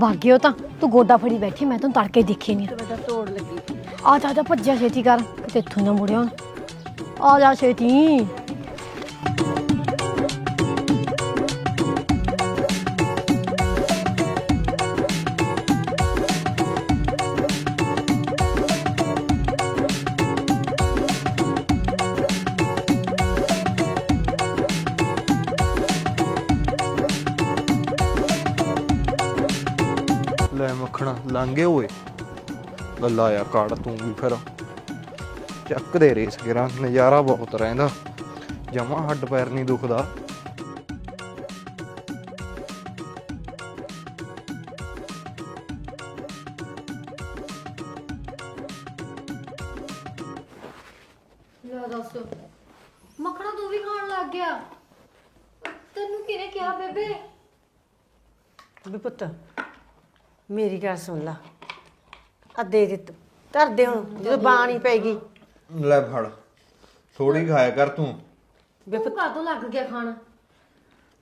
[SPEAKER 2] ਭਾਗਿਓ ਤਾਂ ਤੂੰ ਗੋਡਾ ਫੜੀ ਬੈਠੀ ਮੈਂ ਤੈਨੂੰ ਤੜਕੇ ਦੇਖੀ ਨਹੀਂ ਤੋੜ ਲੱਗੀ। ਆ ਜਾ ਜਾ ਭੱਜਿਆ ਛੇਤੀ ਕਰ। ਕਿਤੇ ਇੱਥੋਂ ਨਾ ਮੁੜਿਆ ਆ ਜਾ ਛੇਤੀ।
[SPEAKER 7] ਲਾਂਗੇ ਓਏ। ਗੱਲਾ ਆ ਕਾੜ ਤੂੰ ਵੀ ਫਿਰ। ਚੱਕ ਦੇ ਰੇਸ ਗਿਰਾਂ ਨਜ਼ਾਰਾ ਬਹੁਤ ਰਹਿੰਦਾ। ਜਮਾ ਹੱਡ ਪੈਰ ਨਹੀਂ ਦੁਖਦਾ।
[SPEAKER 2] ਲੈ ਦੱਸ ਮੱਖਣਾ ਤੂੰ ਵੀ ਖਾਣ ਲੱਗ ਗਿਆ। ਤੈਨੂੰ ਕਿਹਨੇ ਕਿਹਾ ਬੇਬੇ?
[SPEAKER 1] ਵੀ ਪੁੱਤ ਮੇਰੀ ਗੱਲ ਸੁਣ ਲਾ। ਆ ਦੇ ਦਿੱਤ ਧਰ ਦੇ ਹੁਣ ਜਦੋਂ ਬਾਣੀ ਪੈਗੀ।
[SPEAKER 7] ਲੈ ਫੜ ਥੋੜੀ ਖਾਇਆ ਕਰ ਤੂੰ।
[SPEAKER 2] ਤੂੰ ਕਾਹਤੋਂ ਲੱਗ ਗਿਆ ਖਾਣ?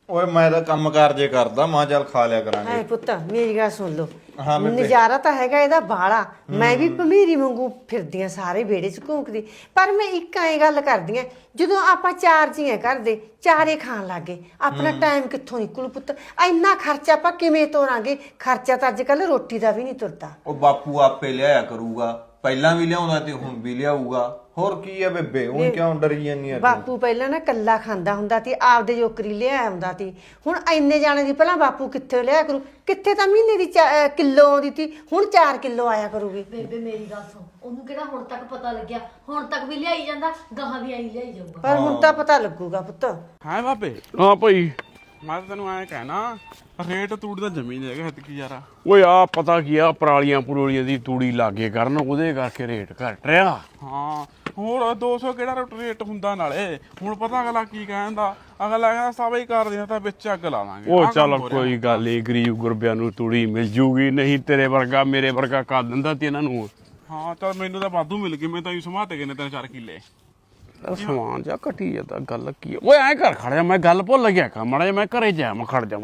[SPEAKER 7] ਓਏ ਮੈਂ ਤਾਂ ਕੰਮ ਕਾਰ ਜੇ ਕਰਦਾ ਮਾਂ ਚੱਲ ਖਾ ਲਿਆ
[SPEAKER 1] ਹਾਏ
[SPEAKER 7] ਕਰਾਂਗੇ
[SPEAKER 1] ਪੁੱਤ ਮੇਰੀ ਗੱਲ ਸੁਣ ਲਓ।
[SPEAKER 7] ਹਾਂ, ਬੇਬੇ।
[SPEAKER 1] ਨਜ਼ਾਰਾ ਤਾਂ ਹੈਗਾ ਇਹਦਾ ਬਾਲਾ ਮੈਂ ਵੀ ਭਮੀਰੀ ਵਾਂਗੂ ਫਿਰਦੀ ਆ ਸਾਰੇ ਵਿਹੜੇ 'ਚ ਘੁੰਕਦੀ ਪਰ ਮੈਂ ਇੱਕ ਐਂ ਗੱਲ ਕਰਦੀ ਆ ਜਦੋਂ ਆਪਾਂ ਚਾਰ ਜੀਆਂ ਕਰਦੇ ਚਾਰੇ ਖਾਣ ਲੱਗੇ ਆਪਣਾ ਟਾਈਮ ਕਿੱਥੋਂ ਨਿਕਲੂ ਪੁੱਤ? ਇੰਨਾ ਖਰਚਾ ਆਪਾਂ ਕਿਵੇਂ ਤੋਰਾਂਗੇ? ਖਰਚਾ ਤਾਂ ਅੱਜ ਕੱਲ ਰੋਟੀ ਦਾ ਵੀ ਨਹੀਂ ਤੁਰਦਾ।
[SPEAKER 7] ਉਹ ਬਾਪੂ ਆਪੇ ਲਿਆਇਆ ਕਰੂਗਾ। ਪਹਿਲਾਂ ਵੀ ਲਿਆਉਂਦਾ ਤੇ ਹੁਣ ਵੀ ਲਿਆਊਗਾ। ਹੋਰ ਕੀ ਆ ਬੇਬੇ? ਉਹ ਕਿਉਂ ਡਰੀ ਜਾਂਦੀ ਆ ਤੂੰ?
[SPEAKER 1] ਬਾਪੂ ਪਹਿਲਾਂ ਨਾ ਕੱਲਾ ਖਾਂਦਾ ਹੁੰਦਾ ਸੀ ਆਪਦੇ ਜੋਕਰੀ ਲਿਆ ਆਉਂਦਾ ਸੀ। ਹੁਣ ਇੰਨੇ ਜਾਣੇ ਦੀ ਪਹਿਲਾਂ ਬਾਪੂ ਕਿੱਥੇ ਲਿਆ ਕਰੂ? ਕਿੱਥੇ ਤਾਂ ਮਹੀਨੇ ਦੀ ਚਾ- ਅਹ ਕਿਲੋ ਆਉਂਦੀ ਸੀ ਹੁਣ 4 ਕਿਲੋ ਆਇਆ ਕਰੂਗੀ।
[SPEAKER 2] ਬੇਬੇ ਮੇਰੀ ਗੱਲ ਸੁਣ। ਉਹਨੂੰ ਕਿਹੜਾ ਹੁਣ ਤੱਕ ਪਤਾ ਲੱਗਿਆ? ਹੁਣ ਤੱਕ ਵੀ ਲਿਆਈ ਜਾਂਦਾ ਗਾਹਾਂ ਵੀ ਆਈ ਲਿਆਈ ਜਾਊਗਾ।
[SPEAKER 1] ਪਰ ਹੁਣ ਤਾਂ ਪਤਾ ਲੱਗੂਗਾ ਪੁੱਤ।
[SPEAKER 6] ਹਾਂ ਬਾਬੇ
[SPEAKER 4] ਹਾਂ ਭਾਈ।
[SPEAKER 6] ਮੈਂ ਤਾਂ ਤੈਨੂੰ ਐਂ ਕਹਿਣਾ ਰੇਟ ਤੂੜੀ ਦਾ ਜ਼ਮੀਨ ਹੈਗਾ ਹੱਤ ਕੀ ਯਾਰਾ।
[SPEAKER 4] ਓਏ ਆ ਪਤਾ ਕੀ ਆ ਪਰਾਲੀਆਂ ਪਰੋਲੀਆਂ ਦੀ ਤੂੜੀ ਲਾਗੇ ਕਰਨ ਉਹਦੇ ਕਰਕੇ ਰੇਟ ਘਟ ਰਿਹਾ।
[SPEAKER 6] ਹਾਂ। ਹੋਰ 200 ਕਿਹੜਾ ਰੇਟ ਹੁੰਦਾ ਨਾਲੇ ਹੁਣ ਪਤਾ ਅਗਲਾ ਕੀ ਕਹਿੰਦਾ ਅਗਲਾ ਕਹਿੰਦਾ ਸਭਾ ਹੀ ਕਰ ਦਿਆਂ ਤਾਂ ਵਿੱਚ ਅੱਗ ਲਾ ਦਾਂਗੇ
[SPEAKER 4] ਉਹ
[SPEAKER 6] ਆਹ
[SPEAKER 4] ਚੱਲ
[SPEAKER 6] ਕੰਮ ਹੋ ਰਿਹਾ।
[SPEAKER 4] ਕੋਈ ਗੱਲ ਨਹੀਂ ਗਰੀਬ ਗੁਰਬਿਆਂ ਨੂੰ ਤੂੜੀ ਮਿਲ ਜੂਗੀ ਨਹੀਂ ਤੇਰੇ ਵਰਗਾ ਮੇਰੇ ਵਰਗਾ ਕਰ ਦਿੰਦਾ ਤੇ ਇਹਨਾਂ ਨੂੰ
[SPEAKER 6] ਹਾਂ ਚੱਲ ਮੈਨੂੰ ਤਾਂ ਵਾਧੂ ਮਿਲ ਗਏ ਮੈਂ ਤਾਂ ਹੀ ਸਮਾਤੇ ਗਏ ਨੇ ਤਿੰਨ ਚਾਰ ਕਿੱਲੇ
[SPEAKER 4] ਯਾਰ ਸਮਾਨ ਜਾ ਘਟੀ ਜਾਂਦਾ ਗੱਲ ਕੀ ਆ? ਓਏ ਐ ਕਰ ਖੜ ਜਾ ਮੈਂ ਗੱਲ ਭੁੱਲ ਗਿਆ ਕਾ ਮੜਾ ਮੈਂ ਘਰੇ ਜਾ ਮੈਂ ਖੜ ਜਾ।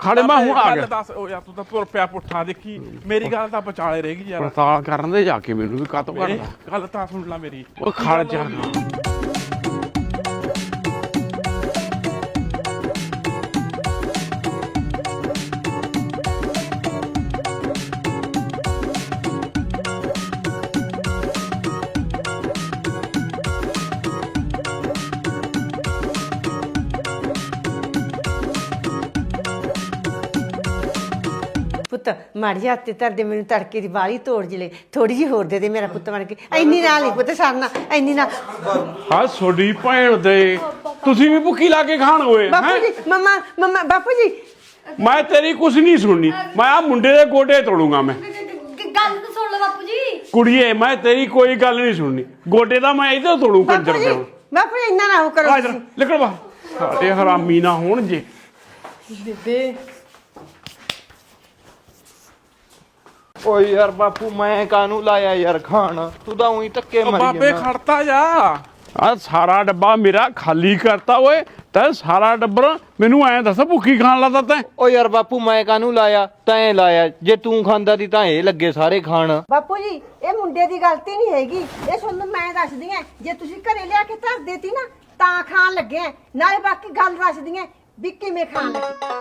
[SPEAKER 4] ਖੜੇ ਮੈਂ ਹੁਣ ਆ ਗਿਆ।
[SPEAKER 6] ਦੱਸ ਉਹ ਯਾਰ ਤੂੰ ਤਾਂ ਤੁਰ ਪਿਆ ਪੁੱਠਾ ਦੇਖੀ ਮੇਰੀ ਗੱਲ ਤਾਂ ਵਿਚਾਲੇ ਰਹਿ ਗਈ ਯਾਰ।
[SPEAKER 4] ਪੜਤਾਲ ਕਰਨ ਦੇ ਜਾ ਕੇ ਮੈਨੂੰ ਵੀ ਕਾਤੋਂ ਘਟਦਾ
[SPEAKER 6] ਗੱਲ ਤਾਂ ਸੁਣ ਲੈ ਮੇਰੀ।
[SPEAKER 4] ਉਹ ਖੜ ਜਾ।
[SPEAKER 1] ਮਾੜੀ ਹੱਥ ਤੇ ਧਰ ਦੇ ਮੈਨੂੰ ਤੜਕੇ ਦੀ ਬਾਲੀ ਤੋੜ ਜਲੇ ਥੋੜੀ ਜੀ ਹੋਰ ਦੇ ਦੇ ਮੇਰਾ ਪੁੱਤ ਬਣ ਕੇ। ਇੰਨੀ ਨਾਲ ਨਹੀਂ ਪੁੱਤ ਸਰਨਾ ਇੰਨੀ ਨਾਲ।
[SPEAKER 4] ਹਾਂ ਛੋਡੀ ਭੈਣ ਦੇ। ਤੁਸੀਂ ਵੀ ਭੁੱਖੀ ਲਾ ਕੇ ਖਾਣ ਹੋਏ
[SPEAKER 1] ਬਾਪੂ
[SPEAKER 4] ਹੈਂ?
[SPEAKER 1] ਜੀ ਮਮਾ ਮਮਾ ਬਾਪੂ ਜੀ।
[SPEAKER 4] ਮੈਂ ਤੇਰੀ ਕੁਛ ਨਹੀਂ ਸੁਣਨੀ। ਮੈਂ ਆ ਮੁੰਡੇ ਦੇ ਗੋਡੇ ਤੋੜੂੰਗਾ ਮੈਂ।
[SPEAKER 2] ਗੱਲ ਤਾਂ ਸੁਣ ਲੈ ਬਾਪੂ ਜੀ।
[SPEAKER 4] ਕੁੜੀਏ ਮੈਂ ਤੇਰੀ ਕੋਈ ਗੱਲ ਨਹੀਂ ਸੁਣਨੀ। ਗੋਡੇ ਦਾ ਮੈਂ ਇਹਦੇ ਤੋੜੂ
[SPEAKER 1] ਬਾਪੂ
[SPEAKER 4] ਕੰਜਰ
[SPEAKER 1] ਜੀ
[SPEAKER 4] ਦੇ
[SPEAKER 1] ਬਾਪੂ ਜੀ ਇੰਨਾ ਨਾ ਉਹ ਕਰੋ।
[SPEAKER 4] ਨਿਕਲ ਬਾਹਰ। ਸਾਡੇ ਹਰਾਮੀ ਨਾ ਹੋਣ ਜੇ।
[SPEAKER 2] ਬੇਬੇ
[SPEAKER 7] ਓਏ ਯਾਰ ਬਾਪੂ ਮੈਂ ਕਾਹਨੂੰ ਲਾਇਆ ਯਾਰ ਖਾਣ? ਤੂੰ ਤਾਂ ਉਹੀ ਧੱਕੇ ਮਾਰੀ
[SPEAKER 6] ਬਾਬੇ
[SPEAKER 7] ਜਾਂਦਾ।
[SPEAKER 6] ਖੜਤਾ ਜਾ।
[SPEAKER 4] ਆ ਸਾਰਾ ਡੱਬਾ ਮੇਰਾ ਖਾਲੀ ਕਰਤਾ ਓਏ। ਤੈਂ ਸਾਰਾ ਡੱਬਰ ਮੈਨੂੰ ਐਂ ਦੱਸ ਭੁੱਖੀ ਖਾਣ ਲੱਗਾ ਤੈਂ?
[SPEAKER 7] ਓ ਯਾਰ ਬਾਪੂ ਮੈਂ ਕਾਹਨੂੰ ਲਾਇਆ? ਤੈਂ ਲਾਇਆ। ਜੇ ਤੂੰ ਖਾਂਦਾ ਦੀ ਤਾਂ ਇਹ ਲੱਗੇ ਸਾਰੇ ਖਾਣ।
[SPEAKER 1] ਬਾਪੂ ਜੀ ਇਹ ਮੁੰਡੇ ਦੀ ਗਲਤੀ ਨਹੀਂ ਹੈਗੀ। ਇਹ ਤੁਹਾਨੂੰ ਮੈਂ ਦੱਸਦੀ ਆ ਜੇ ਤੁਸੀਂ ਘਰੇ ਲਿਆ ਕੇ ਧਰ ਦੇਤੀ ਨਾ ਤਾਂ ਖਾਣ ਲੱਗੇ ਨਾਲੇ ਬਾਕੀ ਗੱਲ ਦੱਸਦੀ ਆ ਵੀ ਕਿਵੇਂ ਖਾਣ ਲੱਗੇ।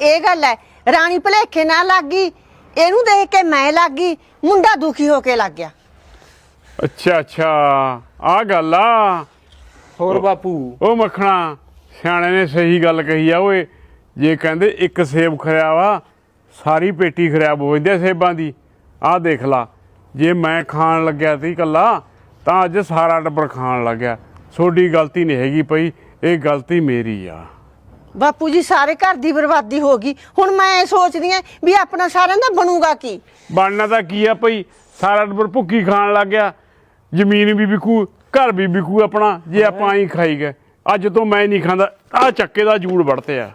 [SPEAKER 1] ਇਹ ਗੱਲ ਹੈ ਰਾਣੀ ਭਲੇਖੇ ਨਾਲ ਲੱਗ ਗਈ ਇਹਨੂੰ ਦੇਖ ਕੇ ਮੈਂ ਲੱਗ ਗਈ ਮੁੰਡਾ ਦੁਖੀ ਹੋ ਕੇ ਲੱਗ ਗਿਆ।
[SPEAKER 4] ਅੱਛਾ ਅੱਛਾ ਆ ਗੱਲ ਆ।
[SPEAKER 7] ਹੋਰ ਬਾਪੂ।
[SPEAKER 4] ਉਹ ਮੱਖਣਾ ਸਿਆਣੇ ਨੇ ਸਹੀ ਗੱਲ ਕਹੀ ਆ ਓਏ ਜੇ ਕਹਿੰਦੇ ਇੱਕ ਸੇਬ ਖਰਿਆ ਵਾ ਸਾਰੀ ਪੇਟੀ ਖਰਾਬ ਹੋ ਜਾਂਦੀ ਆ ਸੇਬਾਂ ਦੀ। ਆਹ ਦੇਖ ਲਾ ਜੇ ਮੈਂ ਖਾਣ ਲੱਗਿਆ ਸੀ ਕੱਲਾ ਤਾਂ ਅੱਜ ਸਾਰਾ ਟੱਬਰ ਖਾਣ ਲੱਗਿਆ। ਤੁਹਾਡੀ ਗਲਤੀ ਨਹੀਂ ਹੈਗੀ ਪਈ ਇਹ ਗਲਤੀ ਮੇਰੀ ਆ।
[SPEAKER 1] ਬਾਪੂ ਜੀ ਸਾਰੇ ਘਰ ਦੀ ਬਰਬਾਦੀ ਹੋ ਗਈ। ਹੁਣ ਮੈਂ ਇਹ ਸੋਚਦੀ ਆ ਵੀ ਆਪਣਾ ਸਾਰਿਆਂ ਦਾ ਬਣੂਗਾ ਕੀ?
[SPEAKER 4] ਬਣਨਾ ਤਾਂ ਕੀ ਆ ਭਈ? ਸਾਰਾ ਟੱਬਰ ਭੁੱਖੀ ਖਾਣ ਲੱਗ ਗਿਆ। ਜ਼ਮੀਨ ਵੀ ਵਿਕੂ ਘਰ ਵੀ ਵਿਕੂ ਆਪਣਾ ਜੇ ਆਪਾਂ ਹੀ ਖਾਈ ਗਏ। ਅੱਜ ਤੋਂ ਮੈਂ ਨਹੀਂ ਖਾਂਦਾ। ਆ ਚੱਕੇ ਦਾ ਜੂੜ ਵੜਤੇ ਆ।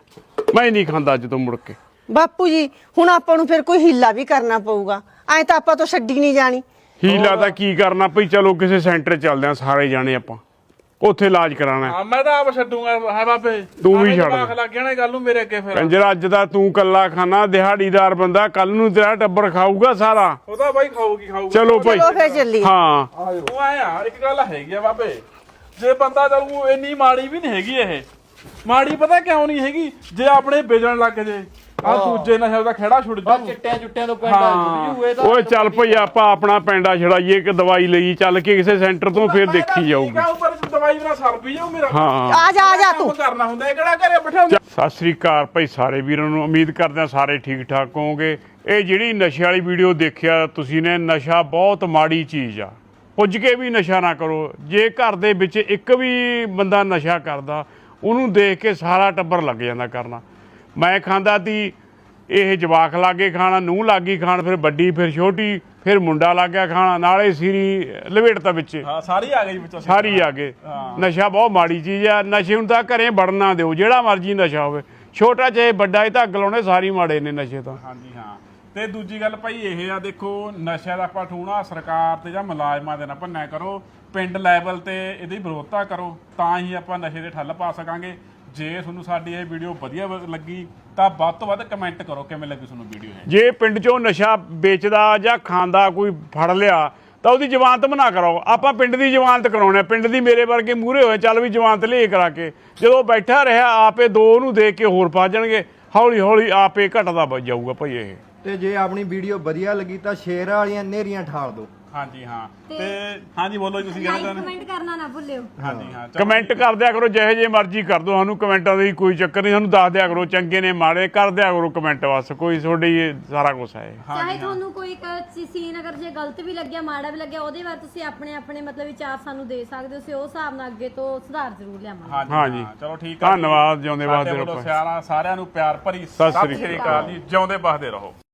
[SPEAKER 4] ਮੈਂ ਨਹੀਂ ਖਾਂਦਾ ਅੱਜ ਤੋਂ ਮੁੜ ਕੇ।
[SPEAKER 1] ਬਾਪੂ ਜੀ ਹੁਣ ਆਪਾਂ ਨੂੰ ਫਿਰ ਕੋਈ ਹੀਲਾ ਵੀ ਕਰਨਾ ਪਊਗਾ। ਐ ਤਾਂ ਆਪਾਂ ਤੋਂ ਛੱਡੀ ਨਹੀਂ ਜਾਣੀ।
[SPEAKER 4] ਹੀਲਾ ਤਾਂ ਕੀ ਕਰਨਾ ਭਈ? ਚਲੋ ਕਿਸੇ ਸੈਂਟਰ ਚੱਲਦੇ ਆ ਸਾਰੇ ਜਾਣੇ ਆਪਾਂ। ਉੱਥੇ ਇਲਾਜ ਕਰਾਣਾ
[SPEAKER 6] ਹਾਂ। ਮੈਂ ਤਾਂ ਆਪ ਛੱਡੂਗਾ ਹੈ ਬਾਬੇ।
[SPEAKER 4] ਤੂੰ ਵੀ ਛੱਡ ਦੇ।
[SPEAKER 6] ਲੱਗ ਗਿਆ ਨਾ ਗੱਲ ਨੂੰ ਮੇਰੇ ਅੱਗੇ ਫਿਰ।
[SPEAKER 4] ਕੰਜਰ ਅੱਜ ਦਾ ਤੂੰ ਕੱਲਾ ਖਾਣਾ ਦਿਹਾੜੀਦਾਰ ਬੰਦਾ ਕੱਲ ਨੂੰ ਤੇਰਾ ਟੱਬਰ ਖਾਊਗਾ ਸਾਰਾ।
[SPEAKER 6] ਉਹਦਾ ਬਾਈ ਖਾਊਗੀ ਖਾਊਗੀ।
[SPEAKER 4] ਚਲੋ ਭਾਈ
[SPEAKER 1] ਚਲੋ ਫਿਰ ਚੱਲੀਏ।
[SPEAKER 4] ਹਾਂ।
[SPEAKER 6] ਉਹ ਆਇਆ ਇੱਕ ਗੱਲ ਹੈਗੀ ਆ ਬਾਬੇ। ਜੇ ਬੰਦਾ ਚਲੂ ਇੰਨੀ ਮਾੜੀ ਵੀ ਨਹੀਂ ਹੈਗੀ ਇਹ। ਮਾੜੀ ਪਤਾ ਕਿਉਂ ਨਹੀਂ ਹੈਗੀ? ਜੇ ਆਪਣੇ ਵੇਚਣ ਲੱਗ ਜੇ ਆ ਦੂਜੇ ਨਸ਼ੇ ਦਾ ਖੜਾ ਛੁੱਟ ਜੂ
[SPEAKER 7] ਚਿੱਟਿਆਂ ਚੁੱਟਿਆਂ ਤੋਂ
[SPEAKER 6] ਹਾਂ।
[SPEAKER 7] ਇਹ
[SPEAKER 4] ਓਏ ਚੱਲ ਭਈ ਆਪਾਂ ਆਪਣਾ ਪੈਂਡਾ ਛੜਾਈਏ ਕਿ ਦਵਾਈ ਲਈ ਚੱਲ ਕੇ ਕਿਸੇ ਸੈਂਟਰ ਤੋਂ ਫਿਰ ਦੇਖੀ ਜਾਊਗੀ
[SPEAKER 6] ਠੀਕ ਆ ਉੱਪਰ ਦਵਾਈ ਬਿਨਾ ਸਰ ਪੀ ਜਾਊ ਮੇਰਾ।
[SPEAKER 4] ਹਾਂ।
[SPEAKER 1] ਆ ਜਾ ਆ ਜਾ
[SPEAKER 6] ਕੰਮ
[SPEAKER 1] ਤੂੰ
[SPEAKER 6] ਕਰਨਾ ਹੁੰਦਾ ਇਹ ਕਿਹੜਾ ਘਰੇ ਬਿਠਾਉਂਦੇ
[SPEAKER 4] ਸਤਿ ਸ੍ਰੀ ਅਕਾਲ ਭਾਈ ਸਾਰੇ ਵੀਰਾਂ ਨੂੰ ਉਮੀਦ ਕਰਦੇ ਹਾਂ ਸਾਰੇ ਠੀਕ ਠਾਕ ਹੋਵੋਗੇ। ਇਹ ਜਿਹੜੀ ਨਸ਼ੇ ਵਾਲੀ ਵੀਡੀਓ ਦੇਖਿਆ ਤੁਸੀਂ ਨੇ ਨਸ਼ਾ ਬਹੁਤ ਮਾੜੀ ਚੀਜ਼ ਆ। ਪੁੱਜ ਕੇ ਵੀ ਨਸ਼ਾ ਨਾ ਕਰੋ। ਜੇ ਘਰ ਦੇ ਵਿੱਚ ਇੱਕ ਵੀ ਬੰਦਾ ਨਸ਼ਾ ਕਰਦਾ ਉਹਨੂੰ ਦੇਖ ਕੇ ਸਾਰਾ ਟੱਬਰ ਲੱਗ ਜਾਂਦਾ ਕਰਨਾ। ਮੈਂ ਖਾਂਦਾ ਤੀ ਇਹ ਜਵਾਕ ਲਾਗੇ ਖਾਣਾ ਨੂੰ ਲਾਗੀ ਖਾਣ ਫਿਰ ਵੱਡੀ ਫਿਰ ਛੋਟੀ ਫਿਰ ਮੁੰਡਾ ਲੱਗ ਗਿਆ ਖਾਣਾ ਨਾਲੇ ਸੀਰੀ ਲਵੇਟਤਾ ਵਿੱਚ।
[SPEAKER 6] ਹਾਂ ਸਾਰੀ ਆ ਗਈ ਵਿੱਚੋਂ
[SPEAKER 4] ਸਾਰੀ ਆ ਗਏ। ਨਸ਼ਾ ਬਹੁਤ ਮਾੜੀ ਚੀਜ਼ ਆ ਨਸ਼ੇ ਨੂੰ ਤਾਂ ਘਰੇ ਵੜਨਾ ਦਿਓ ਜਿਹੜਾ ਮਰਜ਼ੀ ਨਸ਼ਾ ਹੋਵੇ। ਛੋਟਾ ਚਾਹੇ ਵੱਡਾ ਇਹ ਤਾਂ ਅੱਗ ਲਾਉਣੇ ਸਾਰੀ ਮਾੜੇ ਨੇ ਨਸ਼ੇ ਤਾਂ।
[SPEAKER 6] ਹਾਂਜੀ ਹਾਂ। ਤੇ ਦੂਜੀ ਗੱਲ ਭਾਈ ਇਹ ਆ ਦੇਖੋ ਨਸ਼ਿਆਂ ਦਾ ਆਪਾਂ ਠੂਣਾ ਸਰਕਾਰ ਤੇ ਜਾਂ ਮੁਲਾਜ਼ਮਾਂ ਦੇ ਨਾ ਭੰਨਿਆ ਕਰੋ। ਪਿੰਡ ਲੈਵਲ ਤੇ ਇਹਦੀ ਵਿਰੋਧਤਾ ਕਰੋ ਤਾਂ ਹੀ ਆਪਾਂ ਨਸ਼ੇ ਦੇ ਠੱਲ ਪਾ ਸਕਾਂਗੇ। ਜੇ ਤੁਹਾਨੂੰ ਸਾਡੀ ਇਹ ਵੀਡੀਓ ਵਧੀਆ ਲੱਗੀ ਤਾਂ ਵੱਧ ਤੋਂ ਵੱਧ ਕਮੈਂਟ ਕਰੋ ਕਿਵੇਂ ਲੱਗੀ ਤੁਹਾਨੂੰ ਵੀਡੀਓ ਇਹ?
[SPEAKER 4] ਜੇ ਪਿੰਡ 'ਚੋਂ ਨਸ਼ਾ ਵੇਚਦਾ ਜਾਂ ਖਾਂਦਾ ਕੋਈ ਫੜ ਲਿਆ ਤਾਂ ਉਹਦੀ ਜ਼ਮਾਨਤ ਬਣਾ ਕਰਾਓ ਆਪਾਂ ਪਿੰਡ ਦੀ ਜ਼ਮਾਨਤ ਕਰਾਉਣੇ ਪਿੰਡ ਦੀ ਮੇਰੇ ਵਰਗੇ ਮੂਹਰੇ ਹੋਏ ਚੱਲ ਵੀ ਜ਼ਮਾਨਤ ਲਈ ਕਰਾ ਕੇ। ਜਦੋਂ ਬੈਠਾ ਰਿਹਾ ਆਪੇ ਦੋ ਉਹਨੂੰ ਦੇਖ ਕੇ ਹੋਰ ਪਾ ਜਾਣਗੇ। ਹੌਲੀ ਹੌਲੀ ਆਪੇ ਘਟਦਾ ਜਾਊਗਾ ਭਾਈ ਇਹ।
[SPEAKER 7] ਤੇ ਜੇ ਆਪਣੀ ਵੀਡੀਓ ਵਧੀਆ ਲੱਗੀ ਤਾਂ ਸ਼ੇਅਰ ਵਾਲੀਆਂ ਨੇਰੀਆਂ ਠਾਲ ਦਿਓ।
[SPEAKER 6] ਹਾਂਜੀ ਹਾਂ ਤੇ ਹਾਂਜੀ ਬੋਲੋ ਜੀ ਤੁਸੀਂ ਕਹਿੰਦੇ ਚਾਹੁੰਦੇ
[SPEAKER 2] ਕਮੈਂਟ ਕਰਨਾ ਨਾ ਭੁੱਲਿਓ
[SPEAKER 6] ਹਾਂਜੀ ਹਾਂ ਚਲੋ।
[SPEAKER 4] ਕਮੈਂਟ ਕਰ ਦਿਆ ਕਰੋ ਜਿਹੇ ਜੇ ਮਰਜ਼ੀ ਕਰ ਦਿਓ ਸਾਨੂੰ ਕਮੈਂਟਾਂ ਦੀ ਕੋਈ ਚੱਕਰ ਨਹੀਂ ਸਾਨੂੰ ਦੱਸ ਦਿਆ ਕਰੋ ਚੰਗੇ ਨੇ ਮਾੜੇ ਕਰ ਦਿਆ ਕਰੋ ਕਮੈਂਟ ਬਸ ਕੋਈ ਤੁਹਾਡੀ ਇਹ ਸਾਰਾ ਕੁਝ ਹੈ
[SPEAKER 2] ਚਾਹੇ ਤੁਹਾਨੂੰ ਕੋਈ ਇੱਕ ਸੀਨ ਅਗਰ ਜੇ ਗਲਤ ਵੀ ਲੱਗਿਆ ਮਾੜਾ ਵੀ ਲੱਗਿਆ ਉਹਦੇ ਬਾਰੇ ਤੁਸੀਂ ਆਪਣੇ ਆਪਣੇ ਮਤਲਬ ਵਿਚਾਰ ਸਾਨੂੰ ਦੇ ਸਕਦੇ ਹੋ ਅਸੀਂ ਉਸ ਹਿਸਾਬ ਨਾਲ ਅੱਗੇ ਤੋਂ ਸੁਧਾਰ ਜ਼ਰੂਰ ਲਿਆਵਾਂਗੇ
[SPEAKER 6] ਹਾਂਜੀ
[SPEAKER 4] ਹਾਂਜੀ।
[SPEAKER 6] ਹਾਂ, ਚਲੋ ਠੀਕ ਆ ਜੀ।
[SPEAKER 4] ਧੰਨਵਾਦ, ਜਿਉਂਦੇ
[SPEAKER 6] ਸਾਡੇ ਵੱਲੋਂ
[SPEAKER 4] ਰਹੋ।
[SPEAKER 6] ਸਾਰਿਆਂ ਸਾਰਿਆਂ ਨੂੰ ਪਿਆਰ ਭਰੀ
[SPEAKER 4] ਸਤਿ
[SPEAKER 6] ਸ੍ਰੀ ਅਕਾਲ ਜੀ ਜਿਉਂਦੇ ਵਸਦੇ ਰਹੋ